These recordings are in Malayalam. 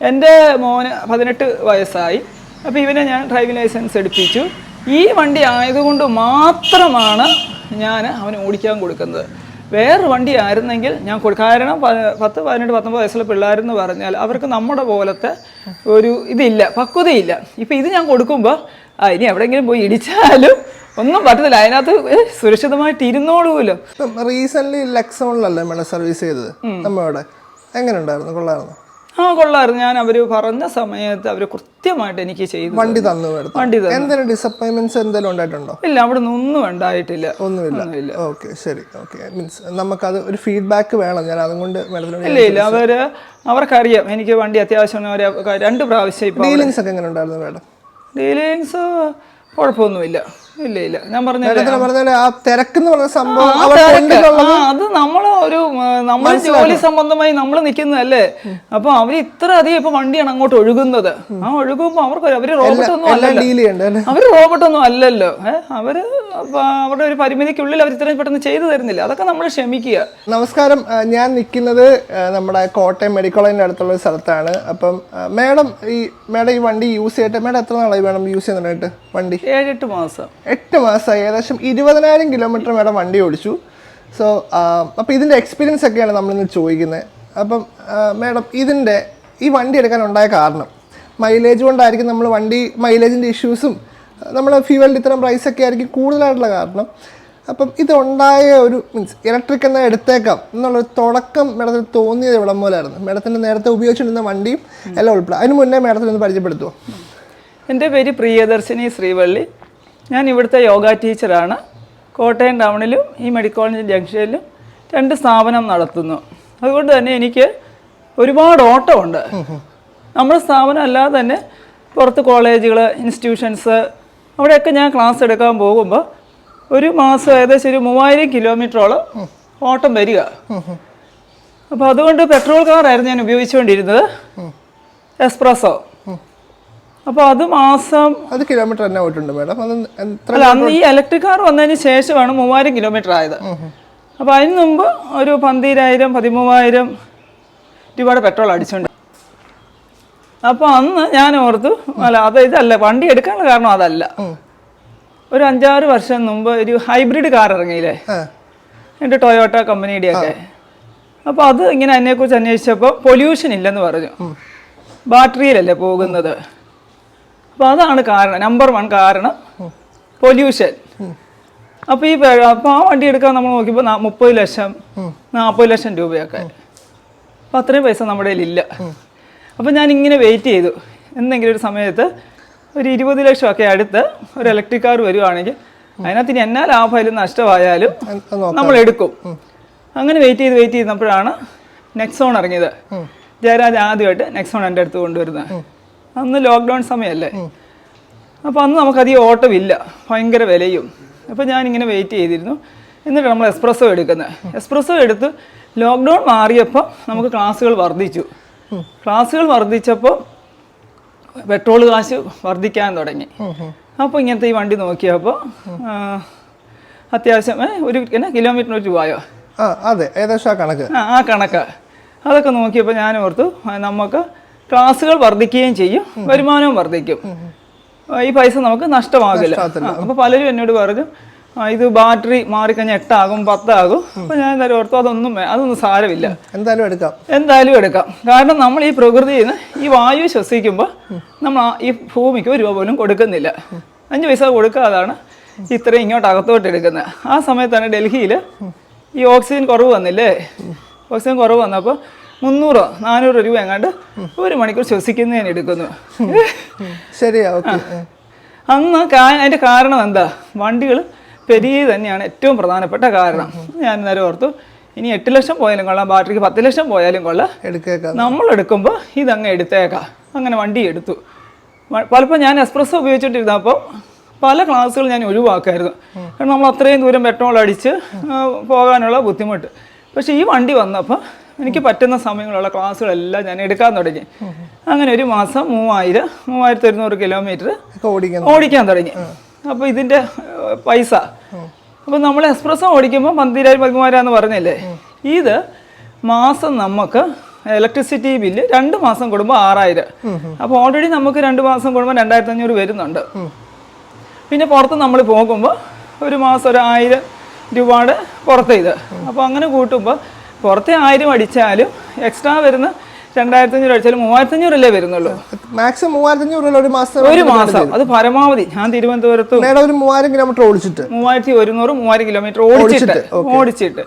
എന്റെ മോന് പതിനെട്ട് വയസ്സായി. അപ്പോൾ ഇവനെ ഞാൻ ഡ്രൈവിംഗ് ലൈസൻസ് എടുപ്പിച്ചു. ഈ വണ്ടി ആയതുകൊണ്ട് മാത്രമാണ് ഞാൻ അവന് ഓടിക്കാൻ കൊടുക്കുന്നത്. വേറെ വണ്ടി ആയിരുന്നെങ്കിൽ ഞാൻ കാരണം പത്ത് പതിനെട്ട് പത്തൊമ്പത് വയസ്സുള്ള പിള്ളേരെന്ന് പറഞ്ഞാൽ അവർക്ക് നമ്മുടെ പോലത്തെ ഒരു ഇതില്ല പക്വതയില്ല. ഇപ്പം ഇത് ഞാൻ കൊടുക്കുമ്പോൾ ആ ഇനി എവിടെയെങ്കിലും പോയി ഇടിച്ചാലും ഒന്നും പറ്റത്തില്ല. അതിനകത്ത് സുരക്ഷിതമായിട്ട് ഇരുന്നോളൂല്ലോ. റീസെന്റ് ലക്സോണിലല്ലേ സർവീസ് ചെയ്തത്? നമ്മുടെ. എങ്ങനെ ഉണ്ടായിരുന്നു കൊള്ളായിരുന്നു ആ കൊള്ളായിരുന്നു. ഞാൻ അവർ പറഞ്ഞ സമയത്ത് അവർ കൃത്യമായിട്ട് എനിക്ക് ചെയ്തു വണ്ടി തന്നു വണ്ടി തന്നെ. എന്തെങ്കിലും ഡിസപ്പോയിൻമെന്റ്സ് എന്തെങ്കിലും ഉണ്ടായിട്ടുണ്ടോ? ഇല്ല അവിടെ നിന്ന് ഒന്നും ഉണ്ടായിട്ടില്ല. ഒന്നുമില്ല. ഓക്കെ ശരി. ഓക്കെ മീൻസ് നമുക്കത് ഒരു ഫീഡ്ബാക്ക് വേണം. ഞാൻ അതുകൊണ്ട് ഇല്ല ഇല്ല. അവർ അവർക്കറിയാം. എനിക്ക് വണ്ടി അത്യാവശ്യം ഒരു രണ്ട് പ്രാവശ്യം ഡീലിങ്സ് ഒക്കെ എങ്ങനെ ഉണ്ടായിരുന്നു മേഡം? ഡീലിങ്സ് കുഴപ്പമൊന്നുമില്ല. ഇല്ല ഇല്ല. ഞാൻ പറഞ്ഞ ആ തിരക്കെന്ന് പറഞ്ഞ സംഭവം അത് നമ്മൾ ഒരു നമ്മൾ ജോലി സംബന്ധമായി നമ്മൾ നിൽക്കുന്നതല്ലേ അപ്പൊ അവർ ഇത്ര അധികം ഇപ്പൊ വണ്ടിയാണ് അങ്ങോട്ട് ഒഴുകുന്നത്. ആ ഒഴുകുമ്പോ അവർക്ക് അവർ റോബോട്ട് ഒന്നും അല്ലല്ലോ? അവർ റോബോട്ട് ഒന്നും അല്ലല്ലോ. അവർ അവരുടെ ഒരു പരിമിതിക്കുള്ളിൽ അവർ ഇത്രയും പെട്ടെന്ന് ചെയ്തു തരുന്നില്ല. അതൊക്കെ നമ്മൾ ക്ഷമിക്കുക. നമസ്കാരം. ഞാൻ നിൽക്കുന്നത് നമ്മുടെ കോട്ടയം മെഡിക്കൽ കോളേജിന്റെ അടുത്തുള്ള ഒരു സ്ഥലത്താണ്. അപ്പം മാഡം ഈ മാഡം ഈ വണ്ടി യൂസ് ചെയ്തിട്ട് മാഡം എത്ര നാളായി വേണം യൂസ് ചെയ്യുന്നുണ്ടായിട്ട് വണ്ടി? ഏഴെട്ട് മാസം. എട്ട് മാസമായി. ഏകദേശം ഇരുപതിനായിരം കിലോമീറ്റർ വരെ വണ്ടി ഓടിച്ചു. സോ അപ്പോൾ ഇതിന്റെ എക്സ്പീരിയൻസ് ഒക്കെയാണ് നമ്മളിന്ന് ചോദിക്കുന്നത് അപ്പം മാഡം ഇതിന്റെ ഈ വണ്ടി എടുക്കാൻ ഉണ്ടായ കാരണം മൈലേജ് കൊണ്ടായിരിക്കും നമ്മൾ വണ്ടി മൈലേജിന്റെ ഇഷ്യൂസും നമ്മൾ ഫ്യൂവലിന്റെ ഇത്തരം പ്രൈസ് ഒക്കെ ആയിരിക്കും കൂടുതലായിട്ടുള്ള കാരണം. അപ്പം ഇതുണ്ടായ ഒരു മീൻസ് ഇലക്ട്രിക് എന്ന എടുത്തേക്കാം എന്നുള്ളൊരു തുടക്കം മേഡത്തിന് തോന്നിയത് ഇവിടെ മൂലമായിരുന്നു മേഡത്തിന്റെ നേരത്തെ ഉപയോഗിച്ചിരുന്ന വണ്ടിയും എല്ലാം ഉൾപ്പെടെ. അതിന് മുന്നേ മേഡത്തിന് ഒന്ന് പരിചയപ്പെടുത്തുമോ എന്റെ പേര് പ്രിയദർശിനി ശ്രീവള്ളി. ഞാൻ ഇവിടുത്തെ യോഗ ടീച്ചറാണ്. കോട്ടയം ടൗണിലും ഈ മെഡിക്കൽ കോളേജ് ജംഗ്ഷനിലും രണ്ട് സ്ഥാപനം നടത്തുന്നു. അതുകൊണ്ട് തന്നെ എനിക്ക് ഒരുപാട് ഓട്ടമുണ്ട്. നമ്മുടെ സ്ഥാപനം അല്ലാതെ തന്നെ പുറത്ത് കോളേജുകൾ ഇൻസ്റ്റിറ്റ്യൂഷൻസ് അവിടെയൊക്കെ ഞാൻ ക്ലാസ് എടുക്കാൻ പോകുമ്പോൾ ഒരു മാസം ഏകദേശം ഒരു മൂവായിരം കിലോമീറ്ററോളം ഓട്ടം വരിക. അപ്പോൾ അതുകൊണ്ട് പെട്രോൾ കാറായിരുന്നു ഞാൻ ഉപയോഗിച്ചുകൊണ്ടിരുന്നത്. എക്സ്പ്രസ്സോ അപ്പോൾ അത് മാസം അത് കിലോമീറ്റർ തന്നെ പോയിട്ടുണ്ട് മാഡം അത് എത്ര അല്ല അന്ന് ഈ ഇലക്ട്രിക് കാർ വന്നതിന് ശേഷമാണ് മൂവായിരം കിലോമീറ്റർ ആയത്. അപ്പോൾ അതിന് മുമ്പ് ഒരു പന്തിരായിരം പതിമൂവായിരം രൂപയുടെ പെട്രോൾ അടിച്ചുകൊണ്ട് അപ്പോൾ അന്ന് ഞാൻ ഓർത്തു അല്ല അത് ഇതല്ല വണ്ടി എടുക്കാനുള്ള കാരണം അതല്ല. ഒരു അഞ്ചാറ് വർഷം മുമ്പ് ഒരു ഹൈബ്രിഡ് കാർ ഇറങ്ങിയില്ലേ? എന്റെ എന്റെ ടൊയോട്ട കമ്പനിയുടെയൊക്കെ അപ്പോൾ അത് ഇങ്ങനെ അതിനെക്കുറിച്ച് അന്വേഷിച്ചപ്പോൾ പൊല്യൂഷൻ ഇല്ലെന്ന് പറഞ്ഞു. ബാറ്ററിയിലല്ലേ പോകുന്നത്. അപ്പോൾ അതാണ് കാരണം നമ്പർ വൺ കാരണം പൊല്യൂഷൻ അപ്പോൾ ഈ അപ്പോൾ ആ വണ്ടി എടുക്കാൻ നമ്മൾ നോക്കിയപ്പോൾ മുപ്പത് ലക്ഷം നാൽപ്പത് ലക്ഷം രൂപയൊക്കെ. അപ്പോൾ അത്രയും പൈസ നമ്മുടെ കയ്യിലില്ല. അപ്പോൾ ഞാൻ ഇങ്ങനെ വെയിറ്റ് ചെയ്തു. എന്തെങ്കിലും ഒരു സമയത്ത് ഒരു ഇരുപത് ലക്ഷമൊക്കെ അടുത്ത് ഒരു ഇലക്ട്രിക് കാർ വരുവാണെങ്കിൽ അതിനകത്ത് ഇനി എന്നാ ലാഭമായാലും നഷ്ടമായാലും നമ്മൾ എടുക്കും. അങ്ങനെ വെയിറ്റ് ചെയ്ത് വെയിറ്റ് ചെയ്തപ്പോഴാണ് നെക്സോൺ ഇറങ്ങിയത്. ജയരാജ് ആദ്യമായിട്ട് നെക്സോൺ എന്റെ അടുത്ത് കൊണ്ടുവരുന്നത്. അന്ന് ലോക്ക്ഡൗൺ സമയമല്ലേ? അപ്പോൾ അന്ന് നമുക്കധികം ഓട്ടമില്ല. ഭയങ്കര വിലയും. അപ്പോൾ ഞാനിങ്ങനെ വെയിറ്റ് ചെയ്തിരുന്നു. എന്നിട്ട് നമ്മൾ എക്സ്പ്രസ്സോ എടുക്കുന്നത് എക്സ്പ്രസ്സോ എടുത്ത് ലോക്ക്ഡൗൺ മാറിയപ്പോൾ നമുക്ക് ക്ലാസ്സുകൾ വർദ്ധിച്ചു. ക്ലാസ്സുകൾ വർദ്ധിച്ചപ്പോൾ പെട്രോൾ കാശ് വർദ്ധിക്കാൻ തുടങ്ങി. അപ്പോൾ ഇങ്ങനത്തെ ഈ വണ്ടി നോക്കിയപ്പോൾ അത്യാവശ്യം ഒരു എന്നാ കിലോമീറ്ററിന് ഒരു രൂപയോ? അതെ. ഏകദേശം ആ കണക്ക്. ആ കണക്ക്. അതൊക്കെ നോക്കിയപ്പോൾ ഞാൻ ഓർത്തു നമുക്ക് ക്ലാസ്സുകൾ വർദ്ധിക്കുകയും ചെയ്യും വരുമാനവും വർദ്ധിക്കും. ഈ പൈസ നമുക്ക് നഷ്ടമാകില്ല. അപ്പൊ പലരും എന്നോട് പറഞ്ഞു ഇത് ബാറ്ററി മാറിക്കഴിഞ്ഞാൽ എട്ടാകും പത്താകും. അപ്പൊ ഞാൻ എന്തായാലും ഓർത്തു അതൊന്നും അതൊന്നും സാരമില്ല. എന്തായാലും എടുക്കാം. എന്തായാലും എടുക്കാം. കാരണം നമ്മൾ ഈ പ്രകൃതിയിൽ നിന്ന് ഈ വായു ശ്വസിക്കുമ്പോൾ നമ്മൾ ഈ ഭൂമിക്ക് ഒരു രൂപ പോലും കൊടുക്കുന്നില്ല. അഞ്ച് പൈസ കൊടുക്കാതാണ് ഇത്രയും ഇങ്ങോട്ട് അകത്തോട്ട് എടുക്കുന്നത് ആ സമയത്താണ് ഡൽഹിയിൽ ഈ ഓക്സിജൻ കുറവ് വന്നില്ലേ? ഓക്സിജൻ കുറവ് വന്നപ്പോൾ മുന്നൂറോ നാനൂറ് രൂപ എങ്ങാണ്ട് ഒരു മണിക്കൂർ ശ്വസിക്കുന്നതിന് എടുക്കുന്നു. ശരിയാ അന്ന് അതിന്റെ കാരണം എന്താ? വണ്ടികൾ പെരിയ തന്നെയാണ് ഏറ്റവും പ്രധാനപ്പെട്ട കാരണം. ഞാൻ നേരെ ഓർത്തു ഇനി എട്ട് ലക്ഷം പോയാലും കൊള്ളാം ബാറ്ററിക്ക് പത്ത് ലക്ഷം പോയാലും കൊള്ളാം. എടുക്കേക്കാം നമ്മൾ എടുക്കുമ്പോൾ ഇതങ്ങ് എടുത്തേക്കാം. അങ്ങനെ വണ്ടി എടുത്തു. പലപ്പോൾ ഞാൻ എക്സ്പ്രസ് ഉപയോഗിച്ചിട്ടിരുന്നപ്പോൾ പല ക്ലാസ്സുകൾ ഞാൻ ഒഴിവാക്കായിരുന്നു. കാരണം നമ്മൾ അത്രയും ദൂരം പെട്രോൾ അടിച്ച് പോകാനുള്ള ബുദ്ധിമുട്ട്. പക്ഷേ ഈ വണ്ടി വന്നപ്പോൾ എനിക്ക് പറ്റുന്ന സമയങ്ങളുള്ള ക്ലാസ്സുകളെല്ലാം ഞാൻ എടുക്കാൻ തുടങ്ങി. അങ്ങനെ ഒരു മാസം മൂവായിരം മൂവായിരത്തി ഒരുന്നൂറ് കിലോമീറ്റർ ഓടിക്കാൻ തുടങ്ങി. അപ്പോൾ ഇതിന്റെ പൈസ. അപ്പോൾ നമ്മൾ എക്സ്പ്രസ് ഓടിക്കുമ്പോൾ പന്തിരായിരം പതിമൂവായിരം എന്ന് പറഞ്ഞില്ലേ ഇത് മാസം നമുക്ക് ഇലക്ട്രിസിറ്റി ബില്ല് രണ്ട് മാസം കൂടുമ്പോൾ ആറായിരം. അപ്പോൾ ഓൾറെഡി നമുക്ക് രണ്ട് മാസം കൂടുമ്പോൾ രണ്ടായിരത്തി അഞ്ഞൂറ് വരുന്നുണ്ട് പിന്നെ പുറത്ത് നമ്മൾ പോകുമ്പോൾ ഒരു മാസം ഒരു ആയിരം രൂപയുടെ പുറത്ത് ഇത്. അപ്പോൾ അങ്ങനെ കൂട്ടുമ്പോൾ പുറത്തെ ആയിരം അടിച്ചാലും എക്സ്ട്രാ വരുന്ന രണ്ടായിരത്തി അഞ്ഞൂറ് അടിച്ചാലും മൂവായിരത്തി അഞ്ഞൂറല്ലേ വരുന്നുള്ളൂ. മാക്സിമം മൂവായിരത്തി അഞ്ഞൂറ് രൂപ ഒരു മാസം ഒരു മാസം. അത് പരമാവധി. ഞാൻ തിരുവനന്തപുരത്തും ഒരു മൂവായിരം കിലോമീറ്റർ ഓടിച്ചിട്ട്. മൂവായിരത്തി ഒരുന്നൂറ് മൂവായിരം കിലോമീറ്റർ ഓടിച്ചിട്ട്. ഓടിച്ചിട്ട്.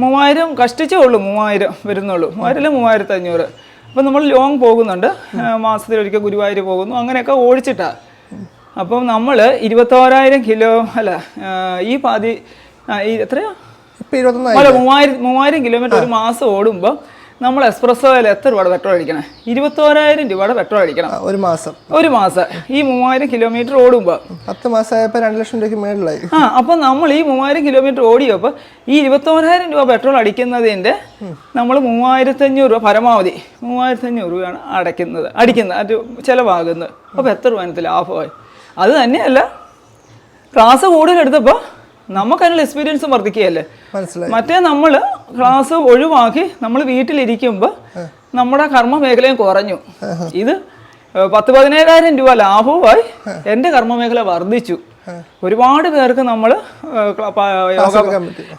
മൂവായിരം കഷ്ടിച്ചേ ഉള്ളൂ മൂവായിരം വരുന്നുള്ളൂ. മൂവായിരം മൂവായിരത്തി അഞ്ഞൂറ് അപ്പം നമ്മൾ ലോങ് പോകുന്നുണ്ട്. മാസത്തിൽ ഒരിക്കൽ ഗുരുവായൂർ പോകുന്നു. അങ്ങനെയൊക്കെ ഓടിച്ചിട്ടാ. അപ്പം നമ്മൾ ഇരുപത്തോരായിരം കിലോ അല്ല ഈ പാതി ആ, അല്ല മൂവായിരം മൂവായിരം കിലോമീറ്റർ ഒരു മാസം ഓടുമ്പോൾ നമ്മൾ എക്സ്പ്രസ്സോയിൽ എത്ര രൂപയുടെ പെട്രോൾ അടിക്കണം? ഇരുപത്തോരായിരം രൂപയുടെ പെട്രോൾ അടിക്കണം. ഒരു മാസം. ഒരു മാസം. ഈ മൂവായിരം കിലോമീറ്റർ ഓടുമ്പോൾ പത്ത് മാസമായപ്പോ രണ്ട് ലക്ഷം രൂപയ്ക്ക് മേളിലായി. ആ അപ്പോൾ നമ്മൾ ഈ മൂവായിരം കിലോമീറ്റർ ഓടിയപ്പോൾ ഈ ഇരുപത്തോരായിരം രൂപ പെട്രോൾ അടിക്കുന്നതിന്റെ നമ്മൾ മൂവായിരത്തഞ്ഞൂറ് രൂപ പരമാവധി മൂവായിരത്തഞ്ഞൂറ് രൂപയാണ് അടയ്ക്കുന്നത് അടിക്കുന്നത് അത് ചിലവാകുന്നത്. അപ്പോൾ എത്ര രൂപ ലാഭമായി? അത് തന്നെയല്ല ക്ലാസ് കൂടുതൽ എടുത്തപ്പോൾ നമുക്കതിനുള്ള എക്സ്പീരിയൻസ് വർദ്ധിക്കുകയല്ലേ? മനസ്സിലായി. മറ്റേ നമ്മൾ ക്ലാസ് ഒഴിവാക്കി നമ്മൾ വീട്ടിലിരിക്കുമ്പോൾ നമ്മുടെ കർമ്മ മേഖലയും കുറഞ്ഞു ഇത് പത്ത് പതിനേഴായിരം രൂപ ലാഭവുമായി എന്റെ കർമ്മ മേഖല വർദ്ധിച്ചു ഒരുപാട് പേർക്ക് നമ്മൾ.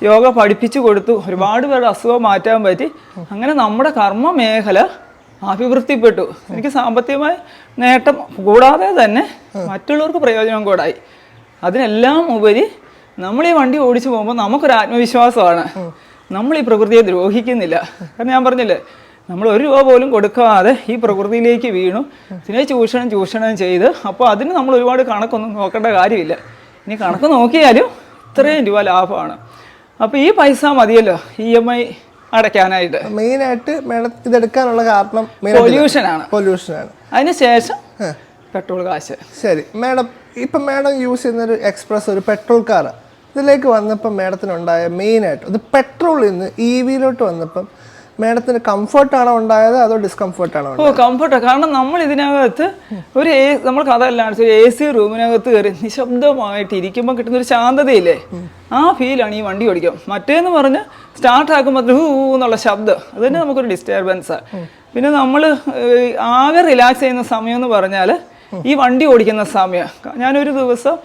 യോഗ പഠിപ്പിച്ചു കൊടുത്തു. ഒരുപാട് പേരുടെ അസുഖം മാറ്റാൻ പറ്റി. അങ്ങനെ നമ്മുടെ കർമ്മ മേഖല അഭിവൃദ്ധിപ്പെട്ടു എനിക്ക് സാമ്പത്തികമായി നേട്ടം കൂടാതെ തന്നെ മറ്റുള്ളവർക്ക് പ്രയോജനം കൂടായി. അതിനെല്ലാം ഉപരി നമ്മൾ ഈ വണ്ടി ഓടിച്ചു പോകുമ്പോൾ നമുക്കൊരു ആത്മവിശ്വാസമാണ്. നമ്മൾ ഈ പ്രകൃതിയെ ദ്രോഹിക്കുന്നില്ല. കാരണം ഞാൻ പറഞ്ഞില്ലേ നമ്മൾ ഒരു രൂപ പോലും കൊടുക്കാതെ ഈ പ്രകൃതിയിലേക്ക് വീണു. ഇതിനെ ചൂഷണം ചൂഷണം ചെയ്ത് അപ്പോൾ അതിന് നമ്മൾ ഒരുപാട് കണക്കൊന്നും നോക്കേണ്ട കാര്യമില്ല. ഇനി കണക്ക് നോക്കിയാലും ഇത്രയും രൂപ ലാഭമാണ്. അപ്പോൾ ഈ പൈസ മതിയല്ലോ ഇ എം ഐ അടയ്ക്കാനായിട്ട്. മെയിനായിട്ട് മേഡം ഇതെടുക്കാനുള്ള കാരണം പൊല്യൂഷനാണ് പൊല്യൂഷനാണ് അതിന് ശേഷം പെട്രോൾ കാശ്. ശരി. മാഡം ഇപ്പം മാഡം യൂസ് ചെയ്യുന്ന ഒരു എക്സ്പ്രസ് ഒരു പെട്രോൾ കാർ ഇതിലേക്ക് വന്നപ്പം മേഡത്തിനുണ്ടായ മെയിനായിട്ട് ഇത് പെട്രോളിൽ നിന്ന് ഇ വിയിലോട്ട് വന്നപ്പം മാഡത്തിന് കംഫർട്ടാണോ ഉണ്ടായത് അതോ ഡിസ്കംഫർട്ടാണോ ഓ കംഫർട്ടാണ് കാരണം നമ്മൾ ഇതിനകത്ത് ഒരു എ നമ്മൾ കഥ അടച്ച് ഒരു എ സി റൂമിനകത്ത് കയറി നിശബ്ദമായിട്ട് ഇരിക്കുമ്പോൾ കിട്ടുന്ന ഒരു ശാന്തതയില്ലേ? ആ ഫീലാണ് ഈ വണ്ടി ഓടിക്കുക മറ്റേന്ന് പറഞ്ഞ് സ്റ്റാർട്ട് ആക്കുമ്പോൾ ഹൂ എന്നുള്ള ശബ്ദം. അത് തന്നെ നമുക്കൊരു ഡിസ്റ്റർബൻസാണ് പിന്നെ നമ്മൾ ആകെ റിലാക്സ് ചെയ്യുന്ന സമയം എന്ന് പറഞ്ഞാൽ ഈ വണ്ടി ഓടിക്കുന്ന സമയം. ഞാനൊരു ദിവസം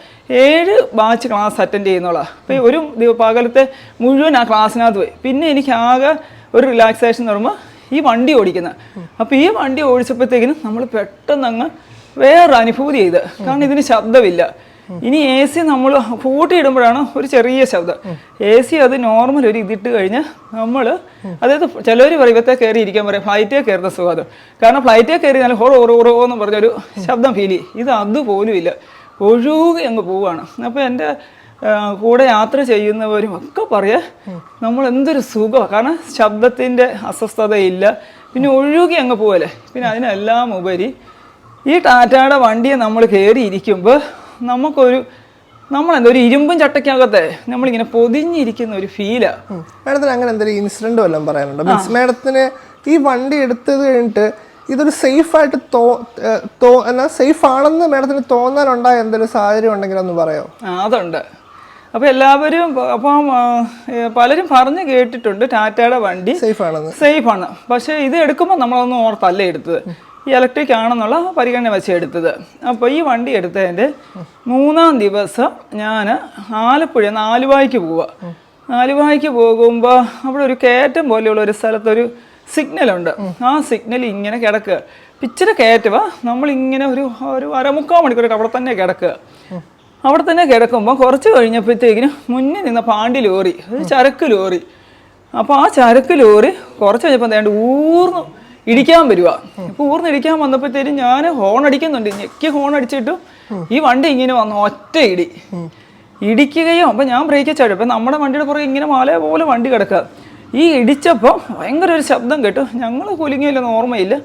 ഏഴ് ബാച്ച് ക്ലാസ് അറ്റൻഡ് ചെയ്യുന്നുള്ള അപ്പോൾ ഒരു പകലത്തെ മുഴുവൻ ആ ക്ലാസ്സിനകത്ത് പോയി. പിന്നെ എനിക്ക് ആകെ ഒരു റിലാക്സേഷൻ എന്ന് പറയുമ്പോൾ ഈ വണ്ടി ഓടിക്കുന്നത് അപ്പോൾ ഈ വണ്ടി ഓടിച്ചപ്പോഴത്തേക്കിനും നമ്മൾ പെട്ടെന്ന് അങ്ങ് വേറൊരു അനുഭൂതി ചെയ്ത്. കാരണം ഇതിന് ശബ്ദമില്ല. ഇനി എ സി നമ്മൾ കൂട്ടിയിടുമ്പോഴാണ് ഒരു ചെറിയ ശബ്ദം. എ സി അത് നോർമൽ ഒരു ഇതിട്ട് കഴിഞ്ഞ് നമ്മൾ അതായത് ചിലവർ പറയുമ്പത്തെ കയറി ഇരിക്കാൻ പറയും ഫ്ലൈറ്റേ കയറുന്ന സുഖം. കാരണം ഫ്ലൈറ്റേ കയറി നല്ല ഹോറോ ഓറോ ഓറോ എന്ന് പറഞ്ഞൊരു ശബ്ദം ഫീൽ ചെയ്യും. ഇത് അതുപോലും ഇല്ല ഒഴുകി അങ്ങ് പോവുകയാണ് അപ്പോൾ എന്റെ കൂടെ യാത്ര ചെയ്യുന്നവരും ഒക്കെ പറയാ നമ്മൾ എന്തൊരു സുഖമാണ് കാരണം ശബ്ദത്തിന്റെ അസ്വസ്ഥതയില്ല. പിന്നെ ഒഴുകി അങ്ങ് പോവല്ലേ? പിന്നെ അതിനെല്ലാം ഉപരി ഈ ടാറ്റയുടെ വണ്ടിയെ നമ്മൾ കയറി ഇരിക്കുമ്പോൾ നമുക്കൊരു നമ്മളെന്താ ഒരു ഇരുമ്പും ചട്ടയ്ക്കകത്തെ നമ്മളിങ്ങനെ പൊതിഞ്ഞിരിക്കുന്ന ഒരു ഫീലാണ് മാഡത്തിന് അങ്ങനെ എന്തെങ്കിലും ഇൻസിഡന്റ് വല്ലതും പറയാനുണ്ടോ? മീൻസ് മാഡത്തിന് ഈ വണ്ടി എടുത്തത് കഴിഞ്ഞിട്ട് ഇതൊരു സേഫ് ആയിട്ട് തോ എന്നാ തോ എന്നാൽ സേഫ് ആണെന്ന് മാഡത്തിന് തോന്നാനുണ്ടായ എന്തെങ്കിലും സാഹചര്യം ഉണ്ടെങ്കിൽ ഒന്ന് പറയോ? അതുണ്ട്. അപ്പൊ എല്ലാവരും അപ്പം പലരും പറഞ്ഞു കേട്ടിട്ടുണ്ട് ടാറ്റയുടെ വണ്ടി സേഫ് ആണ് സേഫ് ആണ്. പക്ഷെ ഇത് എടുക്കുമ്പോൾ നമ്മളൊന്നും ഓർത്തല്ല എടുത്തത്. ഈ ഇലക്ട്രിക് ആണെന്നുള്ള പരിഗണന വെച്ച് എടുത്തത്. അപ്പോൾ ഈ വണ്ടി എടുത്തതിന്റെ മൂന്നാം ദിവസം ഞാൻ ആലപ്പുഴ ആലുവായ്ക്ക് പോവുക ആലുവായ്ക്ക് പോകുമ്പോൾ അവിടെ ഒരു കയറ്റം പോലെയുള്ള ഒരു സ്ഥലത്തൊരു സിഗ്നലുണ്ട്. ആ സിഗ്നൽ ഇങ്ങനെ കിടക്കുക പിച്ചിരി കയറ്റുക നമ്മളിങ്ങനെ ഒരു ഒരു അരമുക്കാൽ മണിക്കൂർ അവിടെ തന്നെ കിടക്കുക അവിടെ തന്നെ കിടക്കുമ്പോൾ കുറച്ച് കഴിഞ്ഞപ്പോഴത്തേക്കിനും മുന്നിൽ നിന്ന പാണ്ടി ലോറി ഒരു ചരക്ക് ലോറി. അപ്പോൾ ആ ചരക്ക് ലോറി കുറച്ച് കഴിഞ്ഞപ്പോൾ എന്താണ്ട് ഊർന്നു. ഇടിക്കാൻ വരുക ഇപ്പൊ ഊർന്ന് ഇടിക്കാൻ വന്നപ്പോഴത്തേക്കും ഞാൻ ഹോൺ അടിക്കുന്നുണ്ട്. ഞെക്കി ഹോൺ അടിച്ചിട്ട് ഈ വണ്ടി ഇങ്ങനെ വന്നു. ഒറ്റ ഇടി. ഇടിക്കുകയും അപ്പം ഞാൻ ബ്രേക്ക് ചാടും. അപ്പം നമ്മുടെ വണ്ടിയുടെ പുറകെ ഇങ്ങനെ മാല പോലെ വണ്ടി കിടക്കുക. ഈ ഇടിച്ചപ്പോൾ ഭയങ്കര ഒരു ശബ്ദം കേട്ടു. ഞങ്ങൾ കുലുങ്ങിയില്ലെന്ന് ഓർമ്മയില്ല.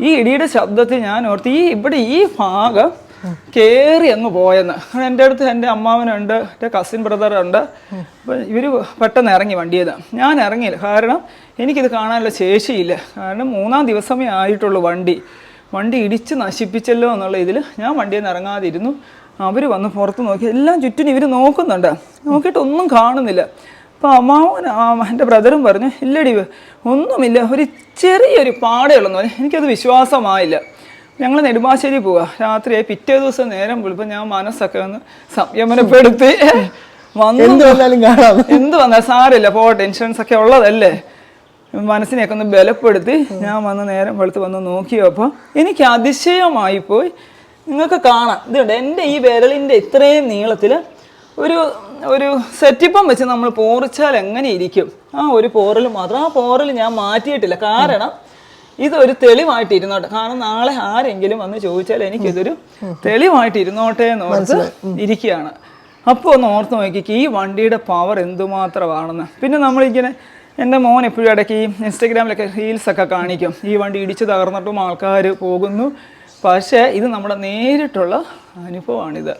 ഈ ഇടിയുടെ ശബ്ദത്തിൽ ഞാൻ ഓർത്ത് ഈ ഇവിടെ ഈ ഭാഗം കയറി അങ്ങ് പോയെന്ന്. എന്റെ അടുത്ത് എന്റെ അമ്മാവനുണ്ട് എന്റെ കസിൻ ബ്രദറുണ്ട് അപ്പം ഇവർ പെട്ടെന്ന് ഇറങ്ങി വണ്ടിയത് ഞാൻ ഇറങ്ങിയില്ല. കാരണം എനിക്കിത് കാണാനുള്ള ശേഷിയില്ല. കാരണം മൂന്നാം ദിവസമേ ആയിട്ടുള്ളൂ വണ്ടി. വണ്ടി ഇടിച്ച് നശിപ്പിച്ചല്ലോ എന്നുള്ള ഇതിൽ ഞാൻ വണ്ടിയിൽ നിന്ന് ഇറങ്ങാതിരുന്നു. അവർ വന്ന് പുറത്ത് നോക്കി. എല്ലാം ചുറ്റിനും ഇവർ നോക്കുന്നുണ്ട്. നോക്കിയിട്ട് ഒന്നും കാണുന്നില്ല. അപ്പോൾ അമ്മാവൻ എന്റെ ബ്രദറും പറഞ്ഞു ഇല്ലടി ഒന്നുമില്ല. ഒരു ചെറിയൊരു പാടേ പറഞ്ഞു. എനിക്കത് വിശ്വാസമായില്ല. ഞങ്ങൾ നെടുമ്പാശ്ശേരി പോവാ. രാത്രിയായി പിറ്റേ ദിവസം നേരം വിളിപ്പം ഞാൻ മനസ്സൊക്കെ ഒന്ന് സംയമനപ്പെടുത്തി. വന്നു. എന്ത് വന്നാൽ സാരമില്ല പോട്ടെ ഇൻഷുറൻസ് ഒക്കെ ഉള്ളതല്ലേ. മനസ്സിനെയൊക്കെ ഒന്ന് ബലപ്പെടുത്തി ഞാൻ വന്ന് നേരം വെളുത്ത് വന്ന് നോക്കിയപ്പോൾ എനിക്ക് അതിശയമായി പോയി. നിങ്ങൾക്ക് കാണാം. ഇതുണ്ട്. എന്റെ ഈ വിരലിന്റെ ഇത്രയും നീളത്തിൽ ഒരു ഒരു സെറ്റിപ്പം വെച്ച് നമ്മൾ പോറിച്ചാൽ എങ്ങനെ ഇരിക്കും? ആ ഒരു പോറൽ മാത്രം. ആ പോറൽ ഞാൻ മാറ്റിയിട്ടില്ല. കാരണം ഇതൊരു തെളിവായിട്ട് ഇരുന്നോട്ടെ കാരണം നാളെ ആരെങ്കിലും വന്ന് ചോദിച്ചാൽ എനിക്കിതൊരു തെളിവായിട്ട് ഇരുന്നോട്ടെ എന്ന് ഓർത്ത് ഇരിക്കുകയാണ്. അപ്പോൾ ഒന്ന് ഓർത്ത് നോക്കിക്ക് ഈ വണ്ടിയുടെ പവർ എന്തുമാത്രമാണെന്ന്. പിന്നെ നമ്മളിങ്ങനെ എന്റെ മോൻ എപ്പോഴും ഇടയ്ക്ക് ഈ ഇൻസ്റ്റഗ്രാമിലൊക്കെ റീൽസൊക്കെ കാണിക്കും. ഈ വണ്ടി ഇടിച്ചു തകർന്നിട്ടും ആൾക്കാർ പോകുന്നു. പക്ഷേ ഇത് നമ്മുടെ നേരിട്ടുള്ള അനുഭവമാണിത്.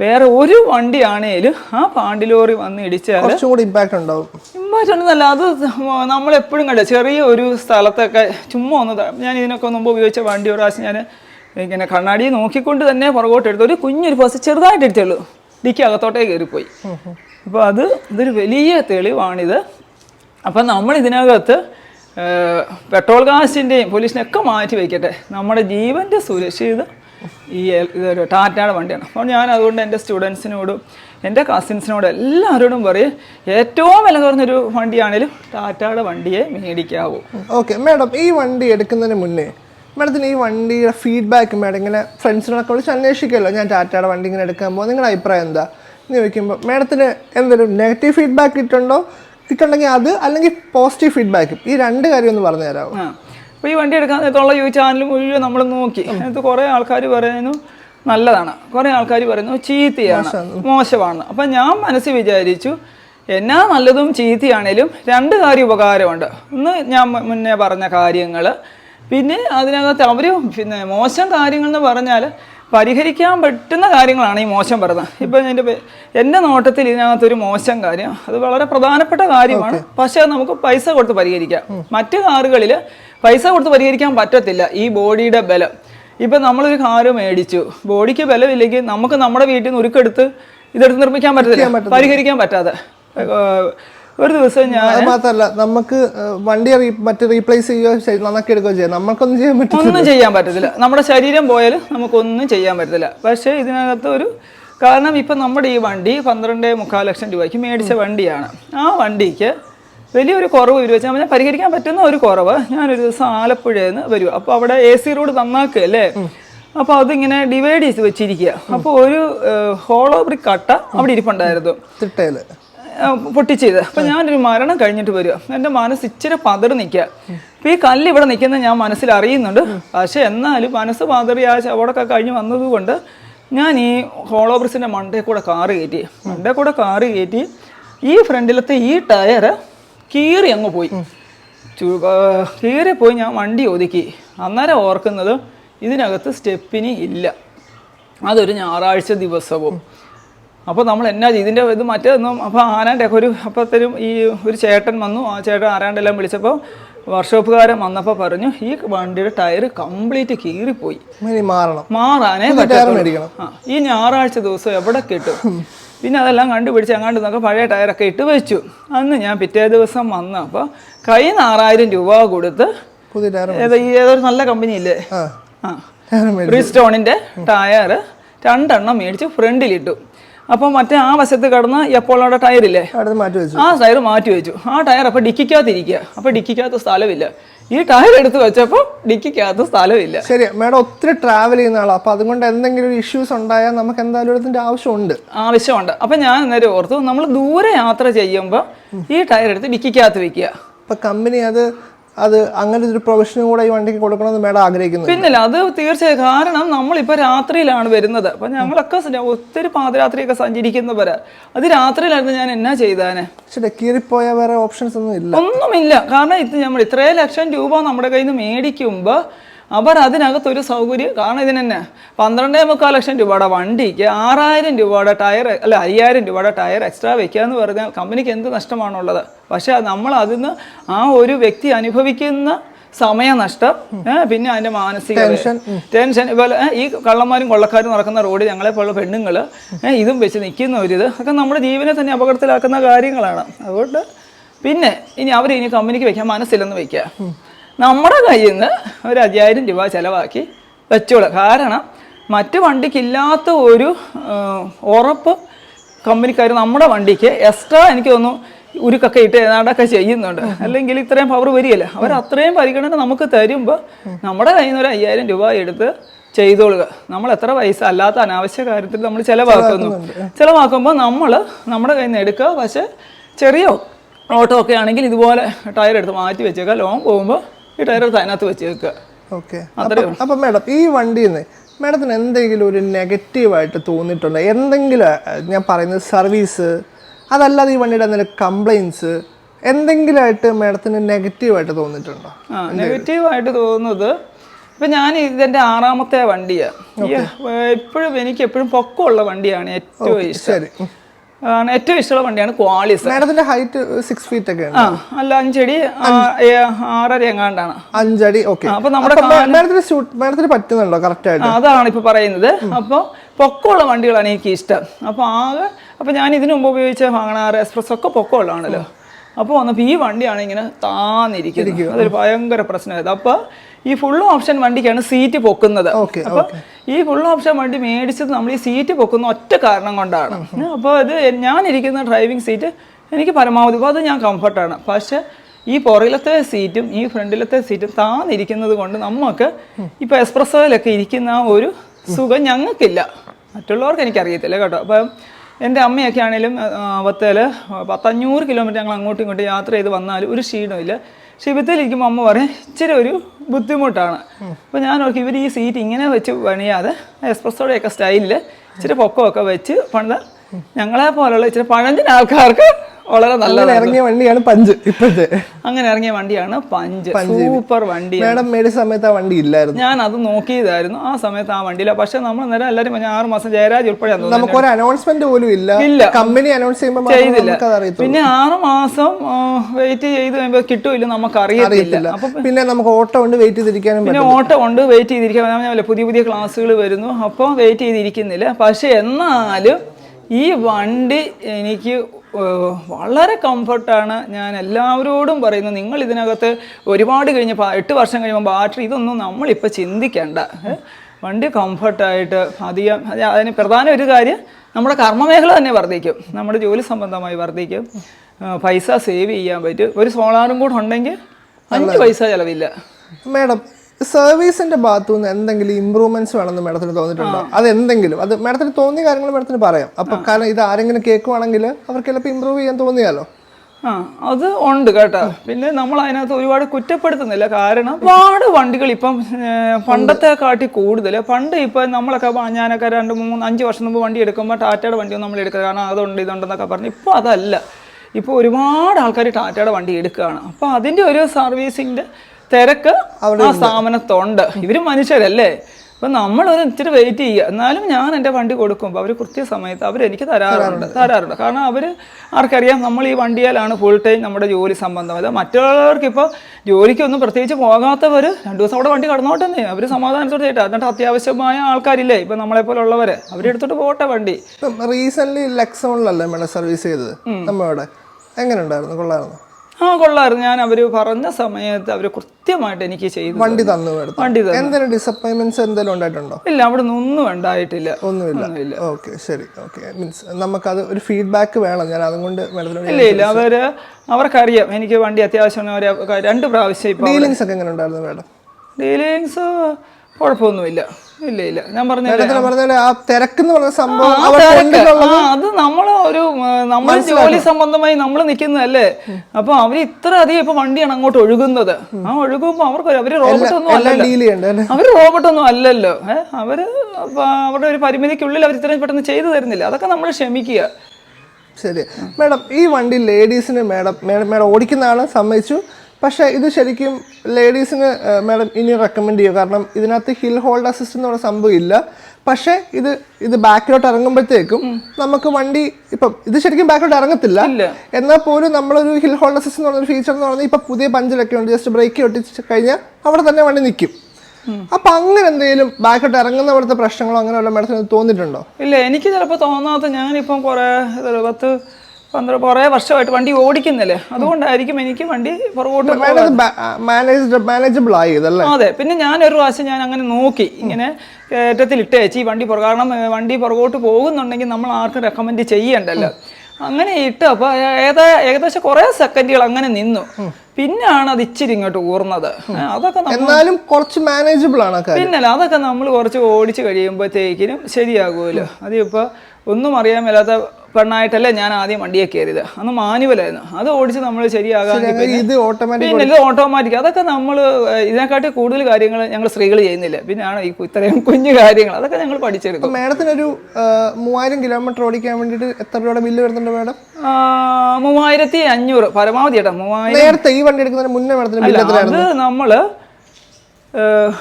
വേറെ ഒരു വണ്ടിയാണേലും ആ പാണ്ടിലോറി വന്ന് ഇടിച്ചാൽ ഇമ്പാക്ട് ഉണ്ടാവും. ഇമ്മാറ്റൊന്നുമല്ല അത് നമ്മളെപ്പോഴും കണ്ട ചെറിയ ഒരു സ്ഥലത്തൊക്കെ ചുമ്മാ ഒന്ന് ഞാൻ ഇതിനൊക്കെ മുമ്പ് ഉപയോഗിച്ച വണ്ടി ഒരു പ്രാവശ്യം ഞാൻ ഇങ്ങനെ കണ്ണാടി നോക്കിക്കൊണ്ട് തന്നെ പുറകോട്ട് എടുത്തു. ഒരു കുഞ്ഞൊരു ബസ് ചെറുതായിട്ട് എടുത്തുള്ളൂ ഡിക്കി അകത്തോട്ടേ കയറിപ്പോയി. അപ്പോൾ അത് ഇതൊരു വലിയ തെളിവാണിത്. അപ്പം നമ്മൾ ഇതിനകത്ത് പെട്രോൾ പെട്രോൾ കാശിന്റെയും പോലീസിനെയൊക്കെ മാറ്റി വയ്ക്കട്ടെ. നമ്മുടെ ജീവന്റെ സുരക്ഷിത ഈ ഇതൊരു ടാറ്റയുടെ വണ്ടിയാണ്. അപ്പോൾ ഞാൻ അതുകൊണ്ട് എന്റെ സ്റ്റുഡൻസിനോടും എന്റെ കസിൻസിനോട് എല്ലാവരോടും പറയും ഏറ്റവും വില കുറഞ്ഞൊരു വണ്ടിയാണേലും ടാറ്റയുടെ വണ്ടിയെ മേടിക്കാവൂ. ഓക്കെ മാഡം ഈ വണ്ടി എടുക്കുന്നതിന് മുന്നേ മാഡത്തിന് ഈ വണ്ടിയുടെ ഫീഡ്ബാക്ക് മാഡം ഇങ്ങനെ ഫ്രണ്ട്സിനോടൊക്കെ വിളിച്ച് അന്വേഷിക്കുമല്ലോ ഞാൻ ടാറ്റയുടെ വണ്ടി ഇങ്ങനെ എടുക്കാൻ പോകുമ്പോൾ നിങ്ങളുടെ അഭിപ്രായം എന്താ? എന്ന് ചോദിക്കുമ്പോൾ മാഡത്തിന് എന്തെങ്കിലും നെഗറ്റീവ് ഫീഡ്ബാക്ക് കിട്ടുണ്ടോ? കിട്ടുണ്ടെങ്കിൽ അത് അല്ലെങ്കിൽ പോസിറ്റീവ് ഫീഡ്ബാക്കും ഈ രണ്ട് കാര്യം ഒന്ന് പറഞ്ഞു തരാമോ അപ്പോൾ ഈ വണ്ടി എടുക്കാൻ നേരത്തുള്ള ഈ ചാനൽ മുഴുവൻ നമ്മൾ നോക്കി. അതിനകത്ത് കുറേ ആൾക്കാർ പറയുന്നു നല്ലതാണ്. കുറേ ആൾക്കാർ പറയുന്നു ചീത്തയാണ് മോശമാണ്. അപ്പം ഞാൻ മനസ്സിൽ വിചാരിച്ചു എന്നാ നല്ലതും ചീത്തയാണേലും രണ്ട് കാര്യം ഉപകാരമുണ്ട്. ഒന്ന് ഞാൻ മുന്നേ പറഞ്ഞ കാര്യങ്ങൾ പിന്നെ അതിനകത്ത് അവർ പിന്നെ മോശം കാര്യങ്ങൾ എന്ന് പറഞ്ഞാൽ പരിഹരിക്കാൻ പറ്റുന്ന കാര്യങ്ങളാണ് ഈ മോശം പറയുന്നത്. ഇപ്പം എന്റെ എന്റെ നോട്ടത്തിൽ ഇതിനകത്തൊരു മോശം കാര്യം അത് വളരെ പ്രധാനപ്പെട്ട കാര്യമാണ്. പക്ഷേ അത് നമുക്ക് പൈസ കൊടുത്ത് പരിഹരിക്കാം. മറ്റു കാറുകളിൽ പൈസ കൊടുത്ത് പരിഹരിക്കാൻ പറ്റത്തില്ല ഈ ബോഡിയുടെ ബലം. ഇപ്പം നമ്മളൊരു കാറ് മേടിച്ചു. ബോഡിക്ക് ബലമില്ലെങ്കിൽ നമുക്ക് നമ്മുടെ വീട്ടിൽ നിന്ന് ഉരുക്കെടുത്ത് ഇതെടുത്ത് നിർമ്മിക്കാൻ പറ്റത്തില്ല. പരിഹരിക്കാൻ പറ്റാതെ. ഒരു ദിവസം ഞാൻ മാത്രല്ല മാത്രമല്ല നമുക്ക് വണ്ടിയെ വണ്ടി മറ്റേ റീപ്ലേസ് ചെയ്യുകയോ നന്നാക്കി എടുക്കുകയോ ചെയ്യാം. നമുക്കൊന്നും ചെയ്യാൻ പറ്റില്ല ഒന്നും ചെയ്യാൻ പറ്റത്തില്ല. നമ്മുടെ ശരീരം പോയാൽ നമുക്കൊന്നും ചെയ്യാൻ പറ്റത്തില്ല. പക്ഷേ ഇതിനകത്ത് ഒരു കാരണം ഇപ്പം നമ്മുടെ ഈ വണ്ടി പന്ത്രണ്ട് മുക്കാൽ ലക്ഷം രൂപയ്ക്ക് മേടിച്ച വണ്ടിയാണ്. ആ വണ്ടിക്ക് വലിയൊരു കുറവ് ഇവർ വെച്ചാൽ ഞാൻ പരിഹരിക്കാൻ പറ്റുന്ന ഒരു കുറവ്. ഞാനൊരു ദിവസം ആലപ്പുഴയിൽ നിന്ന് വരും. അപ്പോൾ അവിടെ എ സി റോഡ് നന്നാക്കുക അല്ലേ? അപ്പോൾ അതിങ്ങനെ ഡിവൈഡ് ചെയ്ത് വെച്ചിരിക്കുക അപ്പോൾ ഒരു ഹോളോ ബ്രിക്ക് കട്ട അവിടെ ഇരിപ്പുണ്ടായിരുന്നു. തിട്ടയിൽ. പൊട്ടിച്ചത്. അപ്പം ഞാനൊരു മരണം കഴിഞ്ഞിട്ട് വരിക. എന്റെ മനസ്സ് ഇച്ചിരി പതറി നിൽക്കുക അപ്പം ഈ കല്ല് ഇവിടെ നിൽക്കുന്നത് ഞാൻ മനസ്സിൽ അറിയുന്നുണ്ട്. പക്ഷേ എന്നാലും മനസ്സ് പതറി ആ ചവടൊക്കെ കഴിഞ്ഞ് വന്നതുകൊണ്ട് ഞാൻ ഈ ഹോളോ ബ്രിക്സിന്റെ മണ്ടേ കൂടെ കാറ് കയറ്റി. മണ്ടേ കൂടെ കാറ് കയറ്റി ഈ ഫ്രണ്ടിലത്തെ ഈ ടയർ കീറി അങ്ങ് പോയി. കീറി പോയി ഞാൻ വണ്ടി ഒതുക്കി. അന്നേരം ഓർക്കുന്നത് ഇതിനകത്ത് സ്റ്റെപ്പിനി ഇല്ല. അതൊരു ഞായറാഴ്ച ദിവസവും. അപ്പോൾ നമ്മൾ എന്നാ? ഇതിന്റെ ഇത് മറ്റേതൊന്നും അപ്പോൾ ആരാന്റെ ഒരു അപ്പോഴത്തേനും ഈ ഒരു ചേട്ടൻ വന്നു. ആ ചേട്ടൻ ആരാണ്ടെല്ലാം വിളിച്ചപ്പോൾ വർക്ക്ഷോപ്പുകാരൻ വന്നപ്പോൾ പറഞ്ഞു ഈ വണ്ടിയുടെ ടയർ കംപ്ലീറ്റ് കീറിപ്പോയി. മാറണം. മാറാനേ ആ ഈ ഞായറാഴ്ച ദിവസം എവിടെ കിട്ടും? പിന്നെ അതെല്ലാം കണ്ടുപിടിച്ച് അങ്ങാണ്ട് നിന്നൊക്കെ പഴയ ടയറൊക്കെ ഇട്ട് വെച്ചു. അന്ന് ഞാൻ പിറ്റേ ദിവസം വന്നപ്പോൾ കൈ ആറായിരം രൂപ കൊടുത്ത് ഏതൊരു നല്ല കമ്പനി ഇല്ലേ? ആ. ബ്രിസ്റ്റോണിന്റെ ടയർ രണ്ടെണ്ണം മേടിച്ച് ഫ്രണ്ടിലിട്ടു. അപ്പോൾ മറ്റേ ആ വശത്ത് കിടന്ന് എപ്പോളോടെ ടയറില്ലേ? മാറ്റി വെച്ചു. ആ ടയർ മാറ്റി വെച്ചു. ആ ടയർ അപ്പോൾ ഡിക്കിക്കകത്ത് ഇരിക്കുക അപ്പോൾ ഡിക്കിക്കകത്ത് സ്ഥലമില്ല. ഈ ടയർ എടുത്ത് വെച്ചപ്പോൾ ഡിക്കിക്കകത്ത് സ്ഥലമില്ല. ശരി മാഡം ഒത്തിരി ട്രാവൽ ചെയ്യുന്ന ആളാ. അപ്പൊ അതുകൊണ്ട് എന്തെങ്കിലും ഒരു ഇഷ്യൂസ് ഉണ്ടായാൽ നമുക്ക് എന്തായാലും ഇതിന്റെ ആവശ്യമുണ്ട്. ആവശ്യമുണ്ട്. അപ്പം ഞാൻ അന്നേരം ഓർത്തു നമ്മൾ ദൂരെ യാത്ര ചെയ്യുമ്പോൾ ഈ ടയർ എടുത്ത് ഡിക്കിക്കകത്ത് വെക്കുക. അപ്പൊ കമ്പനി അത് അത് അങ്ങനെ ഒരു പ്രൊഫഷനും കൂടെ ഈ വണ്ടിക്ക് കൊടുക്കണമെന്ന് മേഡം ആഗ്രഹിക്കുന്നു. പിന്നില്ല അത് തീർച്ചയായും കാരണം നമ്മളിപ്പോൾ രാത്രിയിലാണ് വരുന്നത്. അപ്പം ഞങ്ങളൊക്കെ ഒത്തിരി പാതിരാത്രിയൊക്കെ സഞ്ചരിക്കുന്നവരാ. അത് രാത്രിയിലായിരുന്നു ഞാൻ എന്നാ ചെയ്താനെ? ശരി കീറിപ്പോയ വേറെ ഓപ്ഷൻസ് ഒന്നും ഇല്ല. ഒന്നുമില്ല. കാരണം ഇത് നമ്മൾ ഇത്രയും ലക്ഷം രൂപ നമ്മുടെ കയ്യിൽ നിന്ന് മേടിക്കുമ്പോൾ അവർ അതിനകത്തൊരു സൗകര്യം കാരണം ഇതിന് തന്നെ. പന്ത്രണ്ടേ മുക്കാൽ ലക്ഷം രൂപയുടെ വണ്ടിക്ക് ആറായിരം രൂപയുടെ ടയർ അല്ല അയ്യായിരം രൂപയുടെ ടയർ എക്സ്ട്രാ വെക്കുക എന്ന് പറഞ്ഞാൽ കമ്പനിക്ക് എന്ത് നഷ്ടമാണുള്ളത്? പക്ഷേ നമ്മൾ അതിൽ നിന്ന് ആ ഒരു വ്യക്തി അനുഭവിക്കുന്ന സമയനഷ്ടം പിന്നെ അതിന്റെ മാനസിക ടെൻഷൻ ഇതുപോലെ ഏ, ഈ കള്ളന്മാരും കൊള്ളക്കാരും നടക്കുന്ന റോഡിൽ ഞങ്ങളെ പോലുള്ള പെണ്ണുങ്ങൾ ഇതും വെച്ച് നിൽക്കുന്ന ഒരു ഇത് ഒക്കെ നമ്മുടെ ജീവനെ തന്നെ അപകടത്തിലാക്കുന്ന കാര്യങ്ങളാണ്. അതുകൊണ്ട് പിന്നെ ഇനി അവർ ഇനി കമ്പനിക്ക് വെക്കാൻ മനസ്സില്ലെന്ന് വെക്കുക. നമ്മുടെ കയ്യിൽ നിന്ന് ഒരു അയ്യായിരം രൂപ ചിലവാക്കി വെച്ചോളൂ. കാരണം മറ്റു വണ്ടിക്കില്ലാത്ത ഒരു ഉറപ്പ് കമ്പനിക്കാർ നമ്മുടെ വണ്ടിക്ക് എക്സ്ട്രാ എനിക്ക് തോന്നുന്നു ഉരുക്കൊക്കെ ഇട്ട് ഏതാണ്ടൊക്കെ ചെയ്യുന്നുണ്ട്. അല്ലെങ്കിൽ ഇത്രയും പവർ വരികയില്ല. അവർ അത്രയും പരിഗണന നമുക്ക് തരുമ്പോൾ നമ്മുടെ കയ്യിൽ നിന്ന് ഒരു അയ്യായിരം രൂപ എടുത്ത് ചെയ്തോളുക. നമ്മൾ എത്ര പൈസ അല്ലാത്ത അനാവശ്യ കാര്യത്തിൽ നമ്മൾ ചിലവാക്കുന്നു. ചിലവാക്കുമ്പോൾ നമ്മൾ നമ്മുടെ കയ്യിൽ നിന്ന് എടുക്കുക. പക്ഷേ ചെറിയ ഓട്ടോ ഒക്കെ ആണെങ്കിൽ ഇതുപോലെ ടയർ എടുത്ത് മാറ്റി വെച്ചേക്കാം ലോങ് പോകുമ്പോൾ ഈ ടയർ അതിനകത്ത് വെച്ച് വെക്കുക. ഓക്കെ. അപ്പം മാഡം ഈ വണ്ടിയിൽ നിന്ന് മാഡത്തിന് എന്തെങ്കിലും ഒരു നെഗറ്റീവായിട്ട് തോന്നിയിട്ടുണ്ടോ? എന്തെങ്കിലും ഞാൻ പറയുന്നത് സർവീസ് അതല്ലാതെ ഈ വണ്ടിയുടെ എന്തെങ്കിലും കംപ്ലൈൻസ് എന്തെങ്കിലുമായിട്ട് മാഡത്തിന് നെഗറ്റീവായിട്ട് തോന്നിയിട്ടുണ്ടോ? നെഗറ്റീവായിട്ട് തോന്നുന്നത് ഇപ്പം ഞാൻ ഇതെന്റെ ആറാമത്തെ വണ്ടിയാണ്. എപ്പോഴും എനിക്ക് എപ്പോഴും പൊക്കമുള്ള വണ്ടിയാണ് ഏറ്റവും ഇഷ്ടം. ഏറ്റവും ഇഷ്ടമുള്ള വണ്ടിയാണ് ക്വാളിസ് മാഡത്തിന്റെ ഹൈറ്റ് സിക്സ് ഫീറ്റ് ഒക്കെ ആ അല്ല അഞ്ചടി ആറര എങ്ങാണ്ടാണ്. അഞ്ചടി ഓക്കെ അപ്പൊ നമ്മുടെ മാഡത്തിന് പറ്റുന്നുണ്ടോ കറക്റ്റ് ആയിട്ട്? അതാണ് ഇപ്പൊ പറയുന്നത്. അപ്പൊ പൊക്കമുള്ള വണ്ടികളാണ് എനിക്ക് ഇഷ്ടം. അപ്പൊ ആകെ അപ്പൊ ഞാൻ ഇതിനു മുമ്പ് ഉപയോഗിച്ച വാങ്ങണാറ് എക്സ്പ്രസ് ഒക്കെ പൊക്കമുള്ളതാണല്ലോ. അപ്പോൾ വന്നപ്പോൾ ഈ വണ്ടിയാണ് ഇങ്ങനെ താന്നിരിക്കുന്നത്. അതൊരു ഭയങ്കര പ്രശ്നമായത്. അപ്പോൾ ഈ ഫുൾ ഓപ്ഷൻ വണ്ടിക്കാണ് സീറ്റ് പൊക്കുന്നത്. അപ്പൊ അപ്പോൾ ഈ ഫുൾ ഓപ്ഷൻ വണ്ടി മേടിച്ചത് നമ്മൾ ഈ സീറ്റ് പൊക്കുന്ന ഒറ്റ കാരണം കൊണ്ടാണ്. അപ്പോൾ ഞാൻ ഇരിക്കുന്ന ഡ്രൈവിംഗ് സീറ്റ് എനിക്ക് പരമാവധി അപ്പോൾ അത് ഞാൻ കംഫർട്ടാണ് പക്ഷേ ഈ പുറകിലത്തെ സീറ്റും ഈ ഫ്രണ്ടിലത്തെ സീറ്റും താന്നിരിക്കുന്നത് കൊണ്ട് നമുക്ക് ഇപ്പോൾ എക്സ്പ്രസ്സോയിലൊക്കെ ഇരിക്കുന്ന ഒരു സുഖം ഞങ്ങൾക്കില്ല. മറ്റുള്ളവർക്ക് എനിക്കറിയത്തില്ല കേട്ടോ. അപ്പം എന്റെ അമ്മയൊക്കെ ആണെങ്കിലും അവത്തേൽ പത്തഞ്ഞൂറ് കിലോമീറ്റർ ഞങ്ങൾ അങ്ങോട്ടും ഇങ്ങോട്ടും യാത്ര ചെയ്ത് വന്നാലും ഒരു ക്ഷീണമില്ല ശിവത്തിലിരിക്കുമ്പോൾ അമ്മ പറയും ഇച്ചിരി ഒരു ബുദ്ധിമുട്ടാണ്. അപ്പോൾ ഞാൻ ഓർക്കും ഇവർ ഈ സീറ്റ് ഇങ്ങനെ വെച്ച് പണിയാതെ എക്സ്പ്രസ്സോടെയൊക്കെ സ്റ്റൈലിൽ ഇച്ചിരി പൊക്കമൊക്കെ വെച്ച് പണിത ഞങ്ങളെ പോലുള്ള ഇച്ചിരി പഴഞ്ചൻ ആൾക്കാർക്ക് വളരെ നല്ല ഇറങ്ങിയ വണ്ടിയാണ് പഞ്ച് ഇപ്പോഴത്തെ. അങ്ങനെ ഇറങ്ങിയ വണ്ടിയാണ് പഞ്ച്. സൂപ്പർ വണ്ടി മാഡം മേടി സമയത്ത് ആ വണ്ടി ഇല്ലായിരുന്നു. ഞാൻ അത് നോക്കിയതായിരുന്നു. ആ സമയത്ത് ആ വണ്ടിയില്ല. പക്ഷെ നമ്മൾ നേരം എല്ലാവരും പറഞ്ഞ ആറ് മാസം ജയരാജ് ഉൾപ്പെടെ നമുക്ക് ഒരു അനൗൺസ്മെന്റ് പോലും ഇല്ല. ഇല്ല. കമ്പനി അനൗൺസ് ചെയ്യുമ്പോൾ ചെയ്തില്ല. പിന്നെ ആറ് മാസം വെയിറ്റ് ചെയ്ത് കഴിയുമ്പോൾ കിട്ടൂല്ല നമുക്ക് അറിയത്തില്ല. അപ്പൊ പിന്നെ നമുക്ക് ഓട്ടോ ഉണ്ട് വെയിറ്റ് ചെയ്തിരിക്കാനും പിന്നെ ഓട്ടോ ഉണ്ട് വെയിറ്റ് ചെയ്തിരിക്കാൻ പുതിയ പുതിയ ക്ലാസ്സുകൾ വരുന്നു. അപ്പോൾ വെയിറ്റ് ചെയ്തിരിക്കുന്നില്ല. പക്ഷെ എന്നാലും ഈ വണ്ടി എനിക്ക് വളരെ കംഫർട്ടാണ്. ഞാൻ എല്ലാവരോടും പറയുന്നത് നിങ്ങൾ ഇതിനകത്ത് ഒരുപാട് കഴിഞ്ഞ് എട്ട് വർഷം കഴിയുമ്പോൾ ബാറ്ററി ഇതൊന്നും നമ്മളിപ്പോൾ ചിന്തിക്കേണ്ട. വണ്ടി കംഫർട്ടായിട്ട് അധികം അത് അതിന് പ്രധാന ഒരു കാര്യം നമ്മുടെ കർമ്മമേഖല തന്നെ വർദ്ധിക്കും. നമ്മുടെ ജോലി സംബന്ധമായി വർദ്ധിക്കും. പൈസ സേവ് ചെയ്യാൻ പറ്റും. ഒരു സോളാറും കൂടെ ഉണ്ടെങ്കിൽ അഞ്ച് പൈസ ചിലവില്ല. മാഡം സർവീസിന്റെ ഭാഗത്തു നിന്ന് എന്തെങ്കിലും ഇമ്പ്രൂവ്മെന്റ്സ് വേണമെന്ന് മാഡത്തിന് തോന്നിയിട്ടുണ്ടോ? അത് എന്തെങ്കിലും അത് മാഡത്തിന് തോന്നിയ കാര്യങ്ങൾ മാഡത്തിന് പറയാം. അപ്പൊ കാരണം ഇത് ആരെങ്കിലും കേൾക്കുവാണെങ്കിൽ അവർക്ക് ചിലപ്പോൾ ഇമ്പ്രൂവ് ചെയ്യാൻ തോന്നിയാലോ? ആ അത് ഉണ്ട് കേട്ടോ. പിന്നെ നമ്മൾ അതിനകത്ത് ഒരുപാട് കുറ്റപ്പെടുത്തുന്നില്ല. കാരണം ഒരുപാട് വണ്ടികൾ ഇപ്പം പണ്ടത്തെ കാട്ടി കൂടുതൽ പണ്ട് ഇപ്പം നമ്മളൊക്കെ ഞാനൊക്കെ രണ്ട് മൂന്ന് അഞ്ച് വർഷം മുമ്പ് വണ്ടി എടുക്കുമ്പോൾ ടാറ്റയുടെ വണ്ടിയൊന്നും നമ്മൾ എടുക്കുക കാരണം അതുണ്ട് ഇതുണ്ടെന്നൊക്കെ പറഞ്ഞു. ഇപ്പോൾ അതല്ല. ഇപ്പോൾ ഒരുപാട് ആൾക്കാർ ടാറ്റയുടെ വണ്ടി എടുക്കുകയാണ്. അപ്പോൾ അതിന്റെ ഒരു സർവീസിന്റെ തിരക്ക് ആ സ്ഥാപനത്തുണ്ട്. ഇവർ മനുഷ്യരല്ലേ? അപ്പം നമ്മളൊരു ഇച്ചിരി വെയിറ്റ് ചെയ്യുക. എന്നാലും ഞാൻ എന്റെ വണ്ടി കൊടുക്കുമ്പോൾ അവർ കൃത്യസമയത്ത് അവർ എനിക്ക് തരാറുണ്ട്. തരാറുണ്ട്. കാരണം അവർ ആർക്കറിയാം നമ്മൾ ഈ വണ്ടിയാലാണ് ഫുൾ ടൈം നമ്മുടെ ജോലി സംബന്ധമായത് മറ്റുള്ളവർക്ക് ഇപ്പോൾ ജോലിക്കൊന്നും പ്രത്യേകിച്ച് പോകാത്തവർ രണ്ട് ദിവസം അവിടെ വണ്ടി കടന്നോട്ടെന്നേ അവർ സമാധാനത്തോടെ ചെയ്യട്ടെ. എന്നിട്ട് അത്യാവശ്യമായ ആൾക്കാരില്ലേ? ഇപ്പം നമ്മളെപ്പോലുള്ളവർ അവരെടുത്തോട്ട് പോട്ടെ വണ്ടി. റീസെന്റ് ലെക്സോണിലല്ലേ മാഡം സർവീസ് ചെയ്തത്? നമ്മുടെ എങ്ങനെ ഉണ്ടായിരുന്നു? കൊള്ളായിരുന്നു ആ കൊള്ളായിരുന്നു. ഞാൻ അവർ പറഞ്ഞ സമയത്ത് അവർ കൃത്യമായിട്ട് എനിക്ക് ചെയ്തു വണ്ടി തന്നു വണ്ടി തന്നു. എന്തെങ്കിലും ഡിസപ്പോയിൻമെന്റ്സ് എന്തെങ്കിലും ഉണ്ടായിട്ടുണ്ടോ? ഇല്ല അവിടെ നിന്നൊന്നും ഉണ്ടായിട്ടില്ല. ഒന്നുമില്ല. ഓക്കെ ശരി. ഓക്കെ. മീൻസ് നമുക്കത് ഒരു ഫീഡ്ബാക്ക് വേണം. ഞാൻ അതുകൊണ്ട് ഇല്ല ഇല്ല. അവർ അവർക്കറിയാം. എനിക്ക് വണ്ടി അത്യാവശ്യം രണ്ട് പ്രാവശ്യം ഡീലിങ്സ് ഒക്കെ എങ്ങനെ ഉണ്ടായിരുന്നു മാഡം? ഡീലിങ്സ് കുഴപ്പമൊന്നുമില്ല. ഇല്ല ഇല്ല. ഞാൻ പറഞ്ഞ ആ തിരക്കെന്ന് പറഞ്ഞ സംഭവം. അത് നമ്മൾ ഒരു നമ്മൾ ജോലി സംബന്ധമായി നമ്മൾ നിൽക്കുന്നതല്ലേ? അപ്പൊ അവർ ഇത്ര അധികം ഇപ്പൊ വണ്ടിയാണ് അങ്ങോട്ട് ഒഴുകുന്നത്. ആ ഒഴുകുമ്പോ അവർക്ക് അവർ റോബോട്ട് ഒന്നും അല്ലല്ലോ. അവർ റോബോട്ട് ഒന്നും അല്ലല്ലോ. ഏഹ് അവർ അവരുടെ ഒരു പരിമിതിക്കുള്ളിൽ അവർ ഇത്രയും പെട്ടെന്ന് ചെയ്തു തരുന്നില്ല. അതൊക്കെ നമ്മൾ ക്ഷമിക്കുക. ശരി. മാഡം ഈ വണ്ടി ലേഡീസിന് മാഡം മാഡം ഓടിക്കുന്നതാണ് ഓടിക്കുന്ന ആൾ സമ്മതിച്ചു. പക്ഷേ ഇത് ശരിക്കും ലേഡീസിന് മാഡം ഇനി റെക്കമെൻഡ് ചെയ്യുക. കാരണം ഇതിനകത്ത് ഹിൽ ഹോൾഡ് അസിസ്റ്റ് എന്ന് പറഞ്ഞ സംഭവം ഇല്ല. പക്ഷേ ഇത് ഇത് ബാക്കിലോട്ട് ഇറങ്ങുമ്പോഴത്തേക്കും നമുക്ക് വണ്ടി ഇപ്പം ഇത് ശരിക്കും ബാക്കിലോട്ട് ഇറങ്ങത്തില്ല. എന്നാൽ പോലും നമ്മളൊരു ഹിൽ ഹോൾഡ് അസിസ്റ്റ് എന്ന് പറഞ്ഞൊരു ഫീച്ചർ എന്ന് പറഞ്ഞാൽ ഇപ്പൊ പുതിയ പഞ്ചിലൊക്കെ ഉണ്ട്. ജസ്റ്റ് ബ്രേക്ക് ഒട്ടിച്ച് കഴിഞ്ഞാൽ അവിടെ തന്നെ വണ്ടി നിൽക്കും. അപ്പൊ അങ്ങനെ എന്തെങ്കിലും ബാക്കിലോട്ട് ഇറങ്ങുന്ന പോലത്തെ പ്രശ്നങ്ങളോ അങ്ങനെ വല്ല മേഡത്തിന് തോന്നിയിട്ടുണ്ടോ? ഇല്ല എനിക്ക് ചിലപ്പോൾ തോന്നാത്ത ഞാനിപ്പം കുറേ പത്ത് പന്ത്രണ്ട് കുറേ വർഷമായിട്ട് വണ്ടി ഓടിക്കുന്നില്ലേ? അതുകൊണ്ടായിരിക്കും എനിക്ക് വണ്ടി പുറകോട്ട് മാനേജബിൾ ആയി അതെ. പിന്നെ ഞാൻ ഒരു പ്രാവശ്യം ഞാൻ അങ്ങനെ നോക്കി. ഇങ്ങനെ കയറ്റത്തിൽ ഇട്ടേച്ച് ഈ വണ്ടി കാരണം വണ്ടി പുറകോട്ട് പോകുന്നുണ്ടെങ്കിൽ നമ്മൾ ആർക്കും റെക്കമെൻഡ് ചെയ്യണ്ടല്ലോ. അങ്ങനെ ഇട്ട് അപ്പൊ ഏതാ ഏകദേശം കുറെ സെക്കൻഡുകൾ അങ്ങനെ നിന്നു. പിന്നാണ് അത് ഇച്ചിരി ഇങ്ങോട്ട് ഊർന്നത്. അതൊക്കെ എന്നാലും കുറച്ച് മാനേജബിൾ ആണ് പിന്നല്ല അതൊക്കെ നമ്മൾ കുറച്ച് ഓടിച്ചു കഴിയുമ്പോഴത്തേക്കിനും ശരിയാകുമല്ലോ. അതിപ്പോ ഒന്നും അറിയാൻ മേലാത്ത പെണ്ണായിട്ടല്ലേ ഞാൻ ആദ്യം വണ്ടിയെ കയറിയത്. അന്ന് മാനുവലായിരുന്നു. അത് ഓടിച്ച് നമ്മൾ ശരിയാകാൻ ഇത് ഓട്ടോമാറ്റിക് ഇത് ഓട്ടോമാറ്റിക് അതൊക്കെ നമ്മൾ ഇതിനെക്കാട്ടി കൂടുതൽ കാര്യങ്ങൾ ഞങ്ങൾ സ്ത്രീകൾ ചെയ്യുന്നില്ല. പിന്നെയാണ് ഈ ഇത്രയും കുഞ്ഞു കാര്യങ്ങൾ. അതൊക്കെ ഞങ്ങൾ പഠിച്ചെടുക്കും മാഡത്തിനൊരു മൂവായിരം കിലോമീറ്റർ ഓടിക്കാൻ വേണ്ടിയിട്ട് എത്ര രൂപയുടെ ബില്ല് വരുന്നുണ്ട് മാഡം? മൂവായിരത്തി അഞ്ഞൂറ്. പരമാവധി ഏട്ടാ മൂവായിരം. നേരത്തെ ഈ വണ്ടി എടുക്കുന്നതിന് മുന്നേ മാഡത്തിന് അത് നമ്മൾ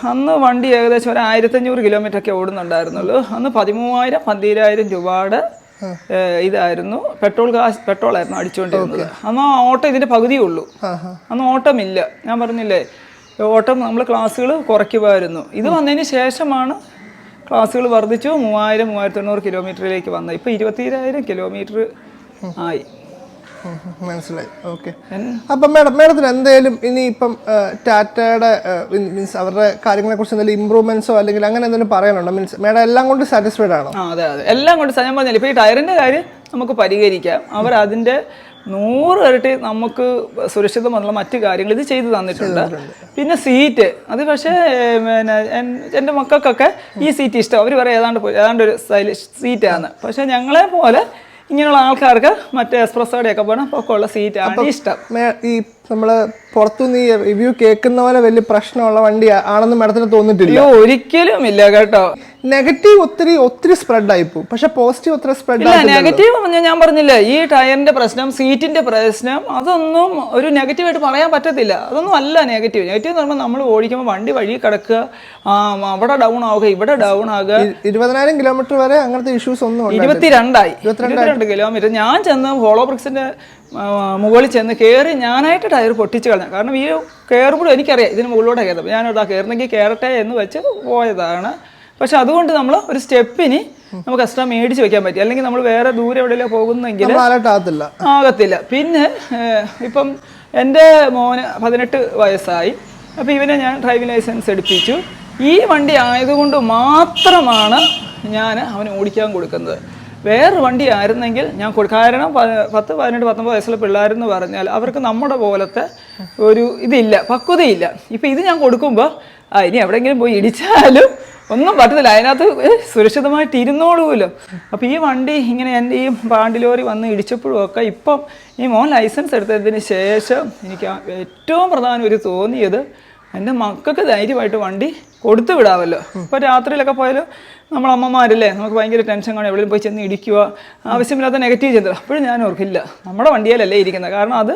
അന്ന് വണ്ടി ഏകദേശം ഒരു ആയിരത്തഞ്ഞൂറ് കിലോമീറ്റർ ഒക്കെ ഓടുന്നുണ്ടായിരുന്നുള്ളൂ. അന്ന് പതിമൂവായിരം പന്തിരായിരം രൂപയുടെ ഇതായിരുന്നു. പെട്രോൾ കാശ് പെട്രോൾ ആയിരുന്നു അടിച്ചുകൊണ്ടിരുന്നത് അന്ന് ആ ഓട്ടം ഇതിന്റെ പകുതിയേ ഉള്ളൂ. അന്ന് ഓട്ടമില്ല. ഞാൻ പറഞ്ഞില്ലേ ഓട്ടം നമ്മൾ ക്ലാസ്സുകൾ കുറയ്ക്കുമായിരുന്നു. ഇത് വന്നതിന് ശേഷമാണ് ക്ലാസ്സുകൾ വർദ്ധിച്ചു. മൂവായിരം മൂവായിരത്തി എണ്ണൂറ് കിലോമീറ്ററിലേക്ക് വന്നത്. ഇപ്പം ഇരുപത്തിരായിരം കിലോമീറ്റർ ആയി. മനസ്സിലായി. ഓക്കെ അപ്പം മാഡം മാഡത്തിന് എന്തെങ്കിലും ഇനി ഇപ്പം ടാറ്റയുടെ മീൻസ് അവരുടെ കാര്യങ്ങളെ കുറിച്ച് എന്തെങ്കിലും ഇമ്പ്രൂവ്മെന്റ്സോ അല്ലെങ്കിൽ അങ്ങനെ എന്തെങ്കിലും പറയാനുണ്ടോ? മീൻസ് മാഡം എല്ലാം കൊണ്ട് സാറ്റിസ്ഫൈഡ് ആണോ? അതെ അതെ. എല്ലാം കൊണ്ട് ഞാൻ പറഞ്ഞില്ല ഇപ്പോൾ ഈ ടയറിന്റെ കാര്യം നമുക്ക് പരിഹരിക്കാം. അവർ അതിന്റെ നൂറ് ഇരട്ടി നമുക്ക് സുരക്ഷിതമെന്നുള്ള മറ്റു കാര്യങ്ങൾ ഇത് ചെയ്തു തന്നിട്ടുണ്ട്. പിന്നെ സീറ്റ് അത് പക്ഷേ പിന്നെ എന്റെ മക്കൾക്കൊക്കെ ഈ സീറ്റ് ഇഷ്ടം. അവർ പറയും ഏതാണ്ട് ഏതാണ്ട് ഒരു സ്റ്റൈലിഷ് സീറ്റാണ് പക്ഷേ ഞങ്ങളെ പോലെ ഇങ്ങനെയുള്ള ആൾക്കാർക്ക് മറ്റേ എക്സ്പ്രസ്സോടെയൊക്കെ പോകണം. പൊക്കമുള്ള സീറ്റാണ് ഇഷ്ടം. ഈ നമ്മൾ പുറത്തുനിന്ന് ഈ റിവ്യൂ കേൾക്കുന്ന പോലെ വലിയ പ്രശ്നമുള്ള വണ്ടി ആണെന്ന് മാഡത്തിന് തോന്നിട്ടില്ല ഒരിക്കലും ഇല്ല കേട്ടോ. നെഗറ്റീവ് ഒത്തിരി ഒത്തിരി സ്പ്രെഡ് ആയി പോകും പക്ഷെ പോസിറ്റീവ് ഒത്തിരി സ്പ്രെഡ് നെഗറ്റീവ് ഞാൻ പറഞ്ഞില്ല ഈ ടയറിന്റെ പ്രശ്നം സീറ്റിന്റെ പ്രശ്നം അതൊന്നും ഒരു നെഗറ്റീവ് ആയിട്ട് പറയാൻ പറ്റത്തില്ല. അതൊന്നും അല്ല നെഗറ്റീവ് നെഗറ്റീവ് എന്ന് പറയുമ്പോൾ നമ്മൾ ഓടിക്കുമ്പോൾ വണ്ടി വഴി കിടക്കുക അവിടെ ഡൗൺ ആവുക ഇവിടെ ഡൗൺ ആകുക. ഇരുപതിനായിരം കിലോമീറ്റർ വരെ അങ്ങനത്തെ ഇഷ്യൂസ് ഒന്നും ഇരുപത്തിരണ്ടായി. ഇരുപത്തിരണ്ട് കിലോമീറ്റർ ഞാൻ ചെന്ന് ഹോളോ ബ്രിക്സിന്റെ മുകളിൽ ചെന്ന് കയറി ഞാനായിട്ട് ടയർ പൊട്ടിച്ച് കളഞ്ഞു. കാരണം ഈ കയറുമ്പോഴും എനിക്കറിയാം ഇതിന് മുകളിലൂടെ കയറും ഞാനിവിടെ കയറുന്നെങ്കിൽ കയറട്ടെ എന്ന് വെച്ച് പോയതാണ്. പക്ഷെ അതുകൊണ്ട് നമ്മൾ ഒരു സ്റ്റെപ്പിന് നമുക്ക് എക്സ്ട്രാ മേടിച്ച് വെക്കാൻ പറ്റി. അല്ലെങ്കിൽ നമ്മൾ വേറെ ദൂരെ എവിടെയെങ്കിലും പോകുന്നെങ്കിൽ ആകത്തില്ല. ആകത്തില്ല. പിന്നെ ഇപ്പം എന്റെ മോന് പതിനെട്ട് വയസ്സായി. അപ്പോൾ ഇവനെ ഞാൻ ഡ്രൈവിംഗ് ലൈസൻസ് എടുപ്പിച്ചു. ഈ വണ്ടി ആയതുകൊണ്ട് മാത്രമാണ് ഞാൻ അവന് ഓടിക്കാൻ കൊടുക്കുന്നത്. വേറെ വണ്ടി ആയിരുന്നെങ്കിൽ ഞാൻ കാരണം പത്ത് പതിനെട്ട് പത്തൊമ്പത് വയസ്സുള്ള പിള്ളേരെന്ന് പറഞ്ഞാൽ അവർക്ക് നമ്മുടെ പോലത്തെ ഒരു ഇതില്ല പക്വതയില്ല. ഇപ്പം ഇത് ഞാൻ കൊടുക്കുമ്പോൾ ആ ഇനി എവിടെയെങ്കിലും പോയി ഇടിച്ചാലും ഒന്നും പറ്റത്തില്ല. അതിനകത്ത് സുരക്ഷിതമായിട്ട് ഇരുന്നോളൂല്ലോ. അപ്പോൾ ഈ വണ്ടി ഇങ്ങനെ എന്റെ ഈ പാണ്ടിലോറി വന്ന് ഇടിച്ചപ്പോഴും ഒക്കെ ഇപ്പം ഈ മോൻ ലൈസൻസ് എടുത്തതിന് ശേഷം എനിക്ക് ഏറ്റവും പ്രധാനം ഒരു തോന്നിയത് എന്റെ മക്കൾക്ക് ധൈര്യമായിട്ട് വണ്ടി കൊടുത്തു വിടാമല്ലോ. ഇപ്പോൾ രാത്രിയിലൊക്കെ പോയാലും നമ്മൾ അമ്മമാരല്ലേ നമുക്ക് ഭയങ്കര ടെൻഷൻ കാണും. എവിടെയെങ്കിലും പോയി ചെന്ന് ഇടിക്കുക ആവശ്യമില്ലാത്ത നെഗറ്റീവ് ചിന്ത അപ്പോഴും ഞാൻ ഓർക്കില്ല. നമ്മുടെ വണ്ടിയിലല്ലേ ഇരിക്കുന്നത്. കാരണം അത്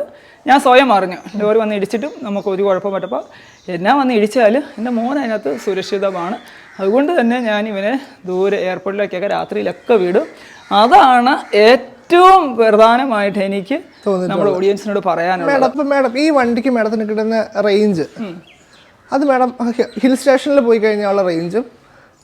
ഞാൻ സ്വയം അറിഞ്ഞു. ലോറി വന്ന് ഇടിച്ചിട്ടും നമുക്ക് ഒരു കുഴപ്പം പറ്റപ്പോൾ എന്നാ വന്ന് ഇടിച്ചാൽ എന്റെ മോൻ അതിനകത്ത് സുരക്ഷിതമാണ്. അതുകൊണ്ട് തന്നെ ഞാൻ ഇവനെ ദൂരെ എയർപോർട്ടിലേക്കൊക്കെ രാത്രിയിലൊക്കെ വിടും. അതാണ് ഏറ്റവും പ്രധാനമായിട്ട് എനിക്ക് നമ്മുടെ ഓഡിയൻസിനോട് പറയാനുള്ളത്. മാഡം ഈ വണ്ടിക്ക് മാഡത്തിന് കിട്ടുന്ന റേഞ്ച് അത് മാഡം ഹിൽ സ്റ്റേഷനിൽ പോയി കഴിഞ്ഞാൽ ഉള്ള റേഞ്ചും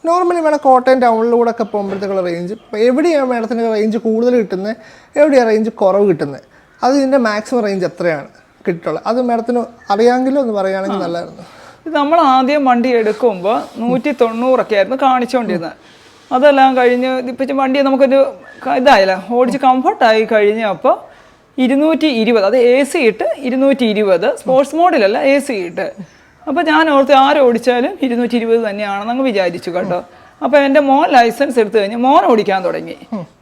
നോർമലി മാഡം കോട്ടയം ടൗണിലൂടെ ഒക്കെ പോകുമ്പോഴത്തേക്കുള്ള റേഞ്ച് ഇപ്പോൾ എവിടെയാണ് മാഡത്തിന് റേഞ്ച് കൂടുതൽ കിട്ടുന്നത്? എവിടെയാണ് റേഞ്ച് കുറവ് കിട്ടുന്നത്? അത് ഇതിന്റെ മാക്സിമം റേഞ്ച് എത്രയാണ് കിട്ടുള്ളത് അത് മാഡത്തിന് അറിയാമെങ്കിലും ഒന്ന് പറയുകയാണെങ്കിൽ നല്ലതായിരുന്നു. ഇത് നമ്മൾ ആദ്യം വണ്ടി എടുക്കുമ്പോൾ നൂറ്റി തൊണ്ണൂറൊക്കെ ആയിരുന്നു കാണിച്ചുകൊണ്ടിരുന്നത്. അതെല്ലാം കഴിഞ്ഞ് ഇപ്പം വണ്ടി നമുക്കൊരു ഇതായില്ല? ഓടിച്ച് കംഫർട്ടായി കഴിഞ്ഞപ്പോൾ ഇരുന്നൂറ്റി ഇരുപത് അത് എ സി ഇട്ട് ഇരുന്നൂറ്റി ഇരുപത്. സ്പോർട്സ് മോഡിലല്ല എ സി ഇട്ട്. അപ്പോൾ ഞാൻ ഓർത്ത് ആര് ഓടിച്ചാലും ഇരുന്നൂറ്റി ഇരുപത് തന്നെയാണെന്ന് അങ്ങ് വിചാരിച്ചു കേട്ടോ. അപ്പോൾ എന്റെ മോൻ ലൈസൻസ് എടുത്തു കഴിഞ്ഞ് മോൻ ഓടിക്കാൻ തുടങ്ങി.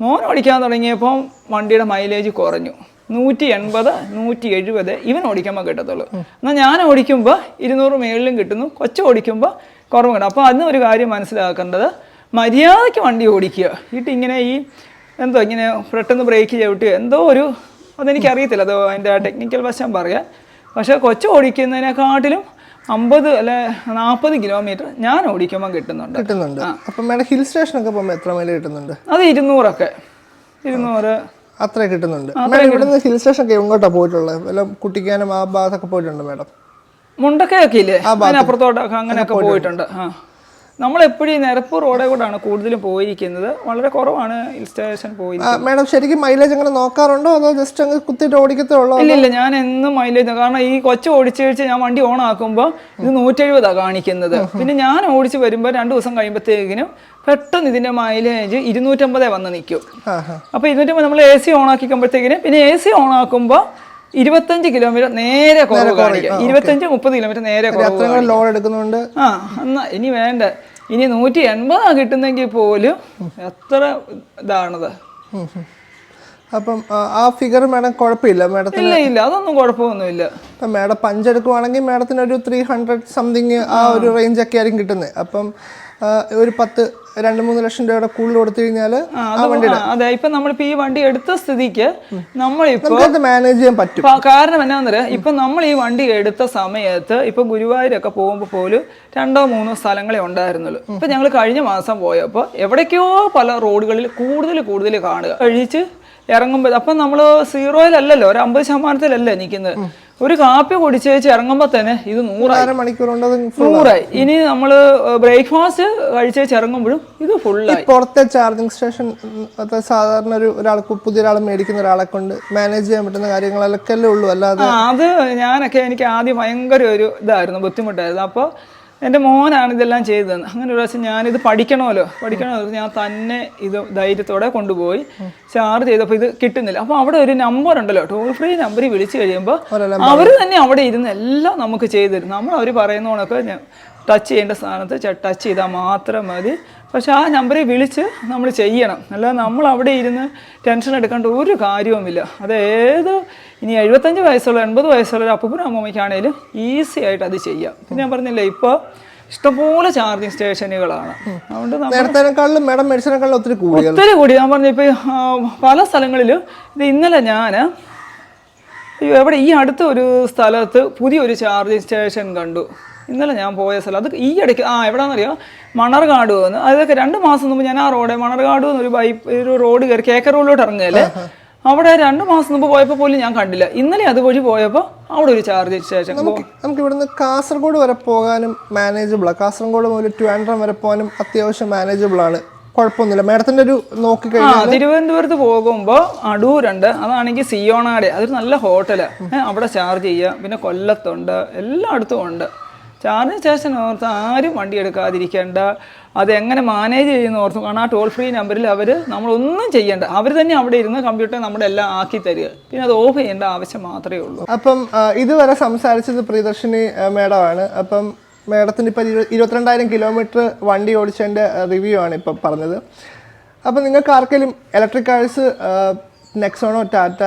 മോൻ ഓടിക്കാൻ തുടങ്ങിയപ്പോൾ വണ്ടിയുടെ മൈലേജ് കുറഞ്ഞു. നൂറ്റി എൺപത് നൂറ്റി എഴുപത് ഇവൻ ഓടിക്കുമ്പോൾ കിട്ടത്തുള്ളൂ. എന്നാൽ ഞാൻ ഓടിക്കുമ്പോൾ ഇരുന്നൂറ് മേളിലും കിട്ടുന്നു കൊച്ചു ഓടിക്കുമ്പോൾ കുറവ് കിട്ടും. അപ്പോൾ അന്ന് ഒരു കാര്യം മനസ്സിലാക്കേണ്ടത് മര്യാദയ്ക്ക് വണ്ടി ഓടിക്കുക. ഇട്ട് ഇങ്ങനെ ഈ എന്തോ ഇങ്ങനെ പെട്ടെന്ന് ബ്രേക്ക് ചവിട്ടുക എന്തോ ഒരു അതെനിക്കറിയത്തില്ല. അത് അതിന്റെ ടെക്നിക്കൽ വശം പറയാൻ. പക്ഷേ കൊച്ചു ഓടിക്കുന്നതിനെക്കാട്ടിലും അമ്പത് അല്ലെ നാൽപ്പത് കിലോമീറ്റർ ഞാൻ ഓടിക്കുമ്പോൾ കിട്ടുന്നുണ്ട്. കിട്ടുന്നുണ്ട്. അപ്പം മേഡം ഹിൽ സ്റ്റേഷൻ ഒക്കെ പോകുമ്പോൾ എത്ര മൈൽ കിട്ടുന്നുണ്ട്? അത് ഇരുന്നൂറൊക്കെ. ഇരുന്നൂറ്. അത്ര കിട്ടുന്നുണ്ട്. മാഡം ഇവിടുന്ന് ഹിൽ സ്റ്റേഷൻ ഒക്കെ എങ്ങോട്ടാണ് പോയിട്ടുള്ളത്? വല്ല കുട്ടിക്കാനും ആ ഭാഗത്തൊക്കെ പോയിട്ടുണ്ട് മേഡം? മുണ്ടക്കയൊക്കെ ഇല്ലേ? അതിനപ്പുറത്തോട്ടൊക്കെ അങ്ങനെയൊക്കെ പോയിട്ടുണ്ട്. ആ. നമ്മളെപ്പോഴും നിരപ്പ് റോഡേ കൂടാണ് കൂടുതലും പോയിരിക്കുന്നത്. വളരെ കുറവാണ് ഹിൽ സ്റ്റേഷൻ പോയി മാഡം ശരിക്കും മൈലേജ് അങ്ങനെ നോക്കാറുണ്ടോ അതോ ജസ്റ്റ് അങ്ങ് കുത്തിയിട്ട് ഓടിക്കത്തേ ഉള്ളൂ ഇല്ല ഇല്ല ഞാൻ എന്നും മൈലേജ് കാരണം ഈ കൊച്ചു ഓടിച്ചു കഴിച്ച് ഞാൻ വണ്ടി ഓൺ ആക്കുമ്പോൾ ഇത് നൂറ്റെഴുപതാണ് കാണിക്കുന്നത്. പിന്നെ ഞാൻ ഓടിച്ച് വരുമ്പോൾ രണ്ട് ദിവസം കഴിയുമ്പോഴത്തേക്കിനും പെട്ടെന്ന് ഇതിന്റെ മൈലേജ് ഇരുന്നൂറ്റമ്പതേ വന്ന് നിൽക്കും. അപ്പൊ അപ്പോൾ ഇരുന്നൂറ്റമ്പത് നമ്മൾ എ സി ഓൺ ആക്കിക്കുമ്പോഴത്തേക്കിനും പിന്നെ എ സി ഓൺ ആക്കുമ്പോൾ ഇരുപത്തഞ്ച് കിലോമീറ്റർ നേരെ കുറവ് ഇരുപത്തഞ്ച് മുപ്പത് കിലോമീറ്റർ നേരെ കുറവ് ലോഡ് എടുക്കുന്നുണ്ട്. ആ എന്നാ ഇനി വേണ്ട. ഇനി നൂറ്റി എൺപതാണ് കിട്ടുന്നെങ്കിൽ പോലും എത്ര ഇതാണത്. അപ്പം ആ, ഫിഗർ മാഡം കുഴപ്പമില്ല. മാഡത്തിന് ഇല്ല ഇല്ല. അതൊന്നും കുഴപ്പമൊന്നുമില്ല. ഇപ്പം മാഡം പഞ്ചെടുക്കുവാണെങ്കിൽ മാഡത്തിന് ഒരു ത്രീ ഹൺഡ്രഡ് സംതിങ് ആ. ഒരു റേഞ്ച് ഒക്കെ ആയിരിക്കും കിട്ടുന്നത്. അപ്പം ഒരു പത്ത് രണ്ട് മൂന്ന് ലക്ഷം രൂപയുടെ കൂടുതൽ കൊടുത്തു കഴിഞ്ഞാൽ അത് ഇപ്പൊ നമ്മളിപ്പോ ഈ വണ്ടി എടുത്ത സ്ഥിതിക്ക് നമ്മളിപ്പോ മാനേജ് ചെയ്യാൻ പറ്റും. കാരണം എന്നാന്നറിയാം ഇപ്പൊ നമ്മൾ ഈ വണ്ടി എടുത്ത സമയത്ത് ഇപ്പൊ ഗുരുവായൂരൊക്കെ പോകുമ്പോൾ പോലും രണ്ടോ മൂന്നോ സ്ഥലങ്ങളെ ഉണ്ടായിരുന്നുള്ളൂ. ഇപ്പൊ ഞങ്ങൾ കഴിഞ്ഞ മാസം പോയപ്പോൾ എവിടേക്കോ പല റോഡുകളിൽ കൂടുതൽ കൂടുതൽ കാണുക കഴിച്ച് ഇറങ്ങുമ്പോൾ അപ്പം നമ്മൾ സീറോയിലല്ലല്ലോ ഒരു അമ്പത് ശതമാനത്തിലല്ലേ നിൽക്കുന്നത്. ഒരു കാപ്പി കുടിച്ച് വെച്ച് ഇറങ്ങുമ്പോൾ തന്നെ ഇത് നൂറായി. മണിക്കൂർ നൂറായി. ഇനി നമ്മൾ ബ്രേക്ക്ഫാസ്റ്റ് കഴിച്ച് ഇറങ്ങുമ്പോഴും ഇത് ഫുള്ളായി പുറത്തെ ചാർജിങ് സ്റ്റേഷൻ സാധാരണ ഒരു ഒരാൾക്ക് പുതിയ ഒരാൾ മേടിക്കുന്ന ഒരാളെ കൊണ്ട് മാനേജ് ചെയ്യാൻ പറ്റുന്ന കാര്യങ്ങളൊക്കെ അല്ലേ ഉള്ളൂ. അല്ലാതെ അത് ഞാനൊക്കെ എനിക്ക് ആദ്യം ഭയങ്കര ഒരു ഇതായിരുന്നു ബുദ്ധിമുട്ടായിരുന്നു. അപ്പോൾ എന്റെ മോനാണ് ഇതെല്ലാം ചെയ്തത് അങ്ങനെ ഒരു പ്രാവശ്യം ഞാനിത് പഠിക്കണമല്ലോ. പഠിക്കണമല്ലോ. ഞാൻ തന്നെ ഇത് ധൈര്യത്തോടെ കൊണ്ടുപോയി ചാർജ് ചെയ്തപ്പോൾ ഇത് കിട്ടുന്നില്ല. അപ്പോൾ അവിടെ ഒരു നമ്പർ ഉണ്ടല്ലോ ടോൾ ഫ്രീ നമ്പറിൽ വിളിച്ചു കഴിയുമ്പോൾ അവർ തന്നെ അവിടെ ഇരുന്ന് എല്ലാം നമുക്ക് ചെയ്തു തരും. നമ്മൾ അവർ പറയുന്ന കണക്ക് ടച്ച് ചെയ്യേണ്ട സ്ഥാനത്ത് ടച്ച് ചെയ്താൽ മാത്രം മതി. പക്ഷെ ആ നമ്പറിൽ വിളിച്ച് നമ്മൾ ചെയ്യണം. അല്ലാതെ നമ്മൾ അവിടെ ഇരുന്ന് ടെൻഷൻ എടുക്കേണ്ട ഒരു കാര്യവുമില്ല. അത് ഏത് ഇനി എഴുപത്തഞ്ച് വയസ്സുള്ള എൺപത് വയസ്സുള്ള ഒരു അപ്പൂപ്പനും അമ്മൂമ്മയ്ക്കാണേലും ഈസി ആയിട്ട് അത് ചെയ്യാം. പിന്നെ ഞാൻ പറഞ്ഞില്ലേ ഇപ്പോൾ ഇഷ്ടംപോലെ ചാർജിങ് സ്റ്റേഷനുകളാണ്. അതുകൊണ്ട് ഒത്തിരി കൂടി ഒത്തിരി കൂടി. ഞാൻ പറഞ്ഞു ഇപ്പോൾ പല സ്ഥലങ്ങളിലും ഇത് ഇന്നലെ ഞാൻ എവിടെ ഈ അടുത്ത ഒരു സ്ഥലത്ത് പുതിയൊരു ചാർജിങ് സ്റ്റേഷൻ കണ്ടു. ഇന്നലെ ഞാൻ പോയ സ്ഥലം അത് ഈ ഇടയ്ക്ക് ആ എവിടെയാണെന്നറിയോ മണർകാട് വന്ന് അതൊക്കെ രണ്ട് മാസം മുമ്പ് ഞാൻ ആ റോഡ് മണർകാട് എന്നൊരു ഒരു ബൈ ഒരു റോഡ് കയറി കേക്കർ റോഡിലോട്ട് ഇറങ്ങിയല്ലേ അവിടെ രണ്ട് മാസം മുമ്പ് പോയപ്പോൾ പോലും ഞാൻ കണ്ടില്ല. ഇന്നലെ അതുവഴി പോയപ്പോൾ അവിടെ ഒരു ചാർജ് ശേഷം നമുക്ക് നമുക്ക് ഇവിടുന്ന് കാസർഗോഡ് വരെ പോകാനും മാനേജബിൾ ആണ് കാസർഗോഡ് മുതൽ ട്രിവാൻഡ്രം വരെ പോകാനും അത്യാവശ്യം മാനേജബിൾ ആണ്. കുഴപ്പമൊന്നുമില്ല. മാഡത്തിന്റെ ഒരു നോക്കി കഴിഞ്ഞാൽ തിരുവനന്തപുരത്ത് പോകുമ്പോൾ അടൂരുണ്ട് അതാണെങ്കിൽ സിയോണാടെ അതൊരു നല്ല ഹോട്ടലാണ് അവിടെ ചാർജ് ചെയ്യുക പിന്നെ കൊല്ലത്തുണ്ട് എല്ലായിടത്തും ഉണ്ട്. ചാർജ് സ്റ്റേഷൻ ഓർത്ത് ആരും വണ്ടി എടുക്കാതിരിക്കേണ്ട. അതെങ്ങനെ മാനേജ് ചെയ്യുന്ന ഓർത്ത് കാരണം ആ ടോൾ ഫ്രീ നമ്പറിൽ അവർ നമ്മളൊന്നും ചെയ്യേണ്ട. അവർ തന്നെ അവിടെ ഇരുന്ന് കമ്പ്യൂട്ടർ നമ്മുടെ എല്ലാം ആക്കി തരിക. പിന്നെ അത് ഓഫ് ചെയ്യേണ്ട ആവശ്യം മാത്രമേ ഉള്ളൂ. അപ്പം ഇതുവരെ സംസാരിച്ചത് പ്രിയദർശിനി മേഡമാണ്. അപ്പം മേഡത്തിന് ഇപ്പം ഇരു- ഇരുപത്തിരണ്ടായിരം കിലോമീറ്റർ വണ്ടി ഓടിച്ചതിന്റെ റിവ്യൂ ആണ് ഇപ്പം പറഞ്ഞത്. അപ്പം നിങ്ങൾക്ക് ആർക്കെങ്കിലും ഇലക്ട്രിക് കാഴ്സ് നെക്സോണോ ടാറ്റ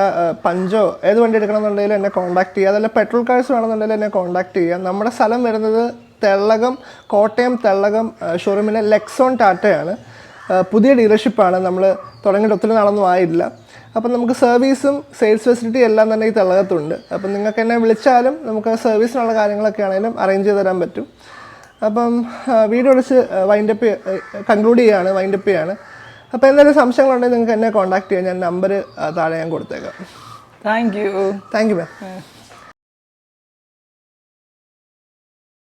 പഞ്ചോ ഏത് വണ്ടി എടുക്കണമെന്നുണ്ടെങ്കിലും എന്നെ കോൺടാക്ട് ചെയ്യുക. അതല്ല പെട്രോൾ കാഴ്സ് വേണമെന്നുണ്ടെങ്കിൽ എന്നെ കോൺടാക്ട് ചെയ്യുക. നമ്മുടെ സ്ഥലം വരുന്നത് തെള്ളകം കോട്ടയം തെള്ളകം ഷോറൂമിലെ ലെക്സോൺ ടാറ്റയാണ് പുതിയ ഡീലർഷിപ്പാണ് നമ്മൾ തുടങ്ങിയിട്ട് ഒത്തിരി നാളൊന്നും ആയില്ല അപ്പം നമുക്ക് സർവീസും സെയിൽസ് ഫെസിലിറ്റി എല്ലാം തന്നെ ഈ തെള്ളകത്തുണ്ട്. അപ്പം നിങ്ങൾക്ക് എന്നെ വിളിച്ചാലും നമുക്ക് സർവീസിനുള്ള കാര്യങ്ങളൊക്കെ ആണെങ്കിലും അറേഞ്ച് ചെയ്ത് തരാൻ പറ്റും. അപ്പം വീഡിയോ വിളിച്ച് വൈൻഡപ്പ് കൺക്ലൂഡ് ചെയ്യുകയാണ് വൈൻഡപ്പ് ചെയ്യാണ്. അപ്പോൾ എന്തെങ്കിലും സംശയങ്ങളുണ്ടെങ്കിൽ നിങ്ങൾക്ക് എന്നെ കോൺടാക്ട് ചെയ്യാം. ഞാൻ നമ്പർ താഴെ ഞാൻ കൊടുത്തേക്കാം. Thank you thank you ma'am